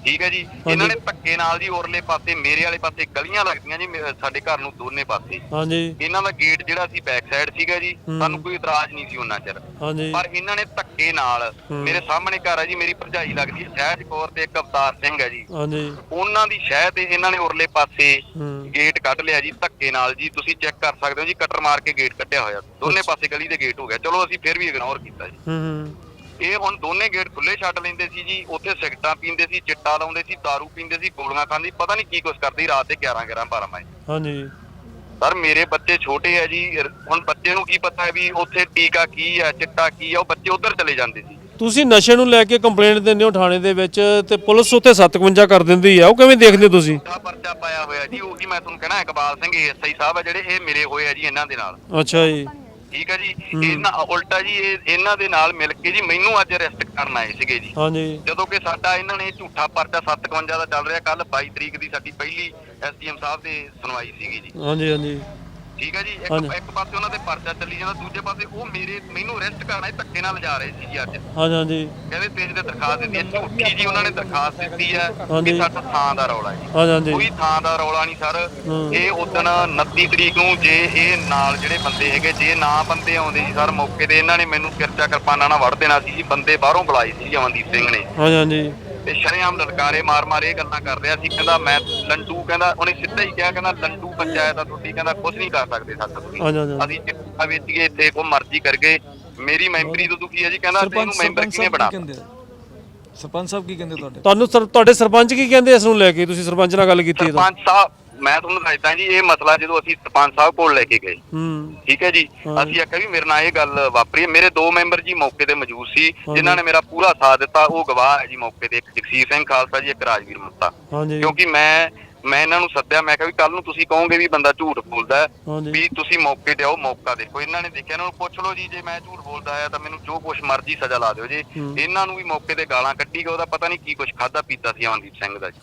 ਠੀਕ ਹੈ ਜੀ? ਇਹਨਾਂ ਨੇ ਧੱਕੇ ਨਾਲ ਜੀ ਉਰਲੇ ਪਾਸੇ ਮੇਰੇ ਵਾਲੇ ਪਾਸੇ ਗਲੀਆਂ ਲੱਗਦੀਆਂ ਜੀ ਮੇ- ਸਾਡੇ ਘਰ ਨੂੰ ਦੋਨੇ ਪਾਸੇ। ਹਾਂਜੀ। ਇਹਨਾਂ ਦਾ ਗੇਟ ਜਿਹੜਾ ਸੀ ਬੈਕ ਸਾਈਡ ਸੀਗਾ ਜੀ ਹੂੰ। ਸਾਨੂੰ ਕੋਈ ਇਤਰਾਜ਼ ਨਹੀਂ ਸੀ ਉਹਨਾਂ ਚਿਰ। ਹਾਂਜੀ। ਪਰ ਇਹਨਾਂ ਨੇ ਧੱਕੇ ਨਾਲ ਹੂੰ। ਮੇਰੇ ਸਾਹਮਣੇ ਘਰ ਹੈ ਜੀ ਮੇਰੀ ਭਰਜਾਈ ਲੱਗਦੀ ਹੈ ਸਹਿਜ ਕੌਰ ਤੇ ਇੱਕ ਅਵਤਾਰ ਸਿੰਘ ਹੈ ਜੀ। ਹਾਂਜੀ। ਉਹਨਾਂ ਦੀ ਸ਼ਹਿ ਤੇ ਇਹਨਾਂ ਨੇ ਉਰਲੇ ਪਾਸੇ ਹੂੰ। ਗੇਟ ਕੱਢ ਲਿਆ ਜੀ ਧੱਕੇ ਨਾਲ ਜੀ। ਤੁਸੀਂ ਚੈੱਕ ਕਰ ਸਕਦੇ ਹੋ ਜੀ ਕਟਰ ਮਾਰ ਕੇ ਗੇਟ ਕੱਢਿਆ ਹੋਇਆ। ਦੋਨੇ ਪਾਸੇ ਗਲੀ ਦੇ ਗੇਟ ਹੋ ਗਿਆ। ਚਲੋ ਅਸੀਂ ਫਿਰ ਵੀ ਇਗਨੋਰ ਕੀਤਾ ਜੀ। ਹੂੰ ਹੂੰ। ਇਹ ਹੁਣ ਦੋਨੇ ਗੇਟ ਖੁੱਲੇ ਛੱਡ ਲੈਂਦੇ ਸੀ ਜੀ ਉੱਥੇ ਸਿਗਰਟਾਂ ਪੀਂਦੇ ਸੀ ਚਿੱਟਾ ਲਾਉਂਦੇ ਸੀ दारू ਪੀਂਦੇ ਸੀ ਗੋਲੀਆਂ ਖਾਂਦੇ ਪਤਾ ਨਹੀਂ ਕੀ ਕੁਛ ਕਰਦੇ ਰਾਤ ਦੇ 11 11 12 ਵਜੇ। ਹਾਂਜੀ। ਸਰ ਮੇਰੇ ਬੱਚੇ ਛੋਟੇ ਆ ਜੀ ਹੁਣ ਬੱਚੇ ਨੂੰ ਕੀ ਪਤਾ ਹੈ ਵੀ ਉੱਥੇ ਟੀਕਾ ਕੀ ਹੈ ਚਿੱਟਾ ਕੀ ਹੈ ਉਹ ਬੱਚੇ ਉਧਰ ਚਲੇ ਜਾਂਦੇ ਸੀ। ਤੁਸੀਂ ਨਸ਼ੇ ਨੂੰ ਲੈ ਕੇ ਕੰਪਲੇਂਟ ਦਿੰਦੇ ਹੋ ਥਾਣੇ ਦੇ ਵਿੱਚ ਤੇ ਪੁਲਿਸ ਉੱਥੇ 57 ਕਰ ਦਿੰਦੀ ਆ ਉਹ ਕਿਵੇਂ ਦੇਖਦੇ ਹੋ ਤੁਸੀਂ? ਦਾ ਪਰਚਾ ਪਾਇਆ ਹੋਇਆ ਜੀ ਉਹੀ ਮੈਂ ਤੁਹਾਨੂੰ ਕਹਿਣਾ ਇਕਬਾਲ ਸਿੰਘ ਐਸਆਈ ਸਾਹਿਬ ਆ ਜਿਹੜੇ ਇਹ ਮਿਲੇ ਹੋਏ ਆ ਜੀ ਇਹਨਾਂ ਦੇ ਨਾਲ। ਅੱਛਾ ਜੀ। ਠੀਕ ਹੈ ਜੀ? ਇਹਨਾਂ ਉਲਟਾ ਜੀ ਇਹ ਇਹਨਾਂ ਦੇ ਨਾਲ ਮਿਲ ਕੇ ਜੀ ਮੈਨੂੰ ਅੱਜ ਅਰੈਸਟ ਕਰਨ ਆਏ ਸੀਗੇ ਜੀ। ਹਾਂਜੀ। ਜਦੋਂ ਕਿ ਸਾਡਾ ਇਹਨਾਂ ਨੇ ਝੂਠਾ ਪਰਚਾ 57 ਦਾ ਚੱਲ ਰਿਹਾ ਕੱਲ 22 ਤਰੀਕ ਦੀ ਸਾਡੀ ਪਹਿਲੀ ਐਸਡੀਐਮ ਸਾਹਿਬ ਦੇ ਸੁਣਵਾਈ ਸੀਗੀ ਜੀ। ਹਾਂਜੀ ਹਾਂਜੀ। ਠੀਕ ਹੈ ਜੀ? ਹਾਂਜੀ। ਇੱਕ ਇੱਕ ਪਾਸੇ ਉਹਨਾਂ ਦੇ ਪਰਚਾ ਚੱਲੀ ਜਾਂਦਾ ਦੂਜੇ ਪਾਸੇ ਉਹ ਮੇਰੇ ਮੈਨੂੰ ਅਰੈਸਟ ਕਰਨਾ ਇਹ ਧੱਕੇ ਨਾਲ ਲਿਜਾ ਰਹੇ ਸੀ ਜੀ ਅੱਜ। ਹਾਂਜੀ ਹਾਂਜੀ। ਕਹਿੰਦੇ ਤੇਜ ਤੇ ਦਰਖਾਸਤ ਦਿੱਤੀ ਹੈ ਝੂਠੀ ਜੀ ਉਹਨਾਂ ਨੇ ਦਰਖਾਸਤ ਦਿੱਤੀ ਹੈ ਹਾਂਜੀ। ਕਿ ਸਾਡਾ ਥਾਂ ਦਾ ਰੌਲਾ ਹੈ ਜੀ। ਹਾਂਜੀ ਹਾਂਜੀ। ਕੋਈ ਥਾਂ ਦਾ ਰੌਲਾ ਨਹੀਂ ਸਰ। ਇਹ ਉਦਣ 29 ਤਰੀਕ ਨੂੰ ਜੇ ਇਹ ਨਾਲ ਜਿਹੜੇ ਬੰਦੇ ਹੈਗੇ ਜੇ ਨਾ ਬੰਦੇ ਆਉਂਦੇ ਸੀ ਸਰ ਮੌਕੇ ਤੇ ਇਹਨਾਂ ਨੇ ਮੈਨੂੰ ਕਿਰਚਾ ਕਿਰਪਾਨਾਂ ਨਾਲ ਵੜ ਦੇਣਾ ਸੀ ਜੀ ਬੰਦੇ ਬਾਹਰੋਂ ਬੁਲਾਏ ਸੀ ਜੀ ਅਮਨਦੀਪ ਸਿੰਘ ਨੇ। ਹਾਂਜੀ ਹਾਂਜੀ। ਤੇ ਸ਼ਰੇਆਮ ਲਲਕਾਰੇ ਮਾਰ ਮਾਰ ਇਹ ਗੱਲਾਂ ਕਰ ਰਿਹਾ ਸੀ ਕਹਿੰਦਾ ਮੈਂ ਲੰਡੂ ਕਹਿੰਦਾ ਉਹਨੇ ਸਿੱਧਾ ਹੀ ਕਿਹਾ ਕਹਿੰਦਾ ਲੰਡੂ ਪੰਚਾਇਤ ਆ ਤੁਹਾਡੀ ਕਹਿੰਦਾ ਕੁਝ ਨਹੀਂ ਕਰ ਸਕਦੇ ਸਾਡਾ ਤੁਸੀਂ। ਅਸੀਂ ਚਿੱਟਾ ਵੇਚੀਏ ਇੱਥੇ ਕੋ ਮਰਜ਼ੀ ਕਰਕੇ ਮੇਰੀ ਮੈਂਬਰੀ ਤੋਂ ਦੁਖੀ ਹੈ ਜੀ ਕਹਿੰਦਾ ਤੇ ਇਹਨੂੰ ਮੈਂਬਰ ਕਿਹਨੇ ਬਣਾ ਸਰਪੰਚ ਸਾਹਿਬ ਕੀ ਕਹਿੰਦੇ ਤੁਹਾਡੇ? ਤੁਹਾਨੂੰ ਤੁਹਾਡੇ ਸਰਪੰਚ ਕੀ ਕਹਿੰਦੇ ਇਸ ਨੂੰ ਲੈ ਕੇ? ਤੁਸੀਂ ਸਰਪੰਚ ਨਾਲ ਗੱਲ ਕੀਤੀ ਹੈ ਤਾਂ। ਸਰਪੰਚ ਸਾਹਿਬ ਮੈਂ ਤੁਹਾਨੂੰ ਦੱਸਦਾ ਜੀ ਇਹ ਮਸਲਾ ਜਦੋਂ ਅਸੀਂ ਸਰਪੰਚ ਸਾਹਿਬ ਕੋਲ ਲੈ ਕੇ ਗਏ। ਹੂੰ। ਠੀਕ ਹੈ ਜੀ। ਅਸੀਂ ਆਖਿਆ ਵੀ ਮੇਰੇ ਨਾਲ ਇਹ ਗੱਲ ਵਾਪਰੀ ਹੈ। ਮੇਰੇ ਦੋ ਮੈਂਬਰ ਜੀ ਮੌਕੇ ਤੇ ਮੌਜੂਦ ਸੀ ਜਿਨ੍ਹਾਂ ਨੇ ਮੇਰਾ ਪੂਰਾ ਸਾਥ ਦਿੱਤਾ। ਉਹ ਗਵਾਹ ਹੈ ਜੀ ਮੌਕੇ ਤੇ ਇੱਕ ਜਗਸੀਰ ਸਿੰਘ ਖਾਲਸਾ ਜੀ ਇੱਕ ਰਾਜਵੀਰ ਮੁੱਤਾ। ਹਾਂਜੀ ਕਿਉਂਕਿ ਮੈਂ ਮੈਂ ਇਹਨਾਂ ਨੂੰ ਸੱਦਿਆ। ਮੈਂ ਕਿਹਾ ਵੀ ਕੱਲ ਨੂੰ ਤੁਸੀਂ ਕਹੋਗੇ ਵੀ ਬੰਦਾ ਝੂਠ ਬੋਲਦਾ ਹੈ ਹਾਂਜੀ ਵੀ ਤੁਸੀਂ ਮੌਕੇ ਤੇ ਆਓ ਮੌਕਾ ਦੇਖੋ। ਇਹਨਾਂ ਨੇ ਦੇਖਿਆ ਇਹਨਾਂ ਨੂੰ ਪੁੱਛ ਲਓ ਜੀ ਜੇ ਮੈਂ ਝੂਠ ਬੋਲਦਾ ਆ ਤਾਂ ਮੈਨੂੰ ਜੋ ਕੁਛ ਮਰਜ਼ੀ ਸਜ਼ਾ ਲਾ ਦਿਓ ਜੀ। ਹੂੰ। ਇਹਨਾਂ ਨੂੰ ਵੀ ਮੌਕੇ ਤੇ ਗਾਲਾਂ ਕੱਢੀ ਗਿਆ ਉਹਦਾ ਪਤਾ ਨਹੀਂ ਕੀ ਕੁਛ ਖਾਦਾ ਪੀਤਾ ਸੀ ਅਮਨਦੀਪ ਸਿੰਘ ਦਾ ਜੀ।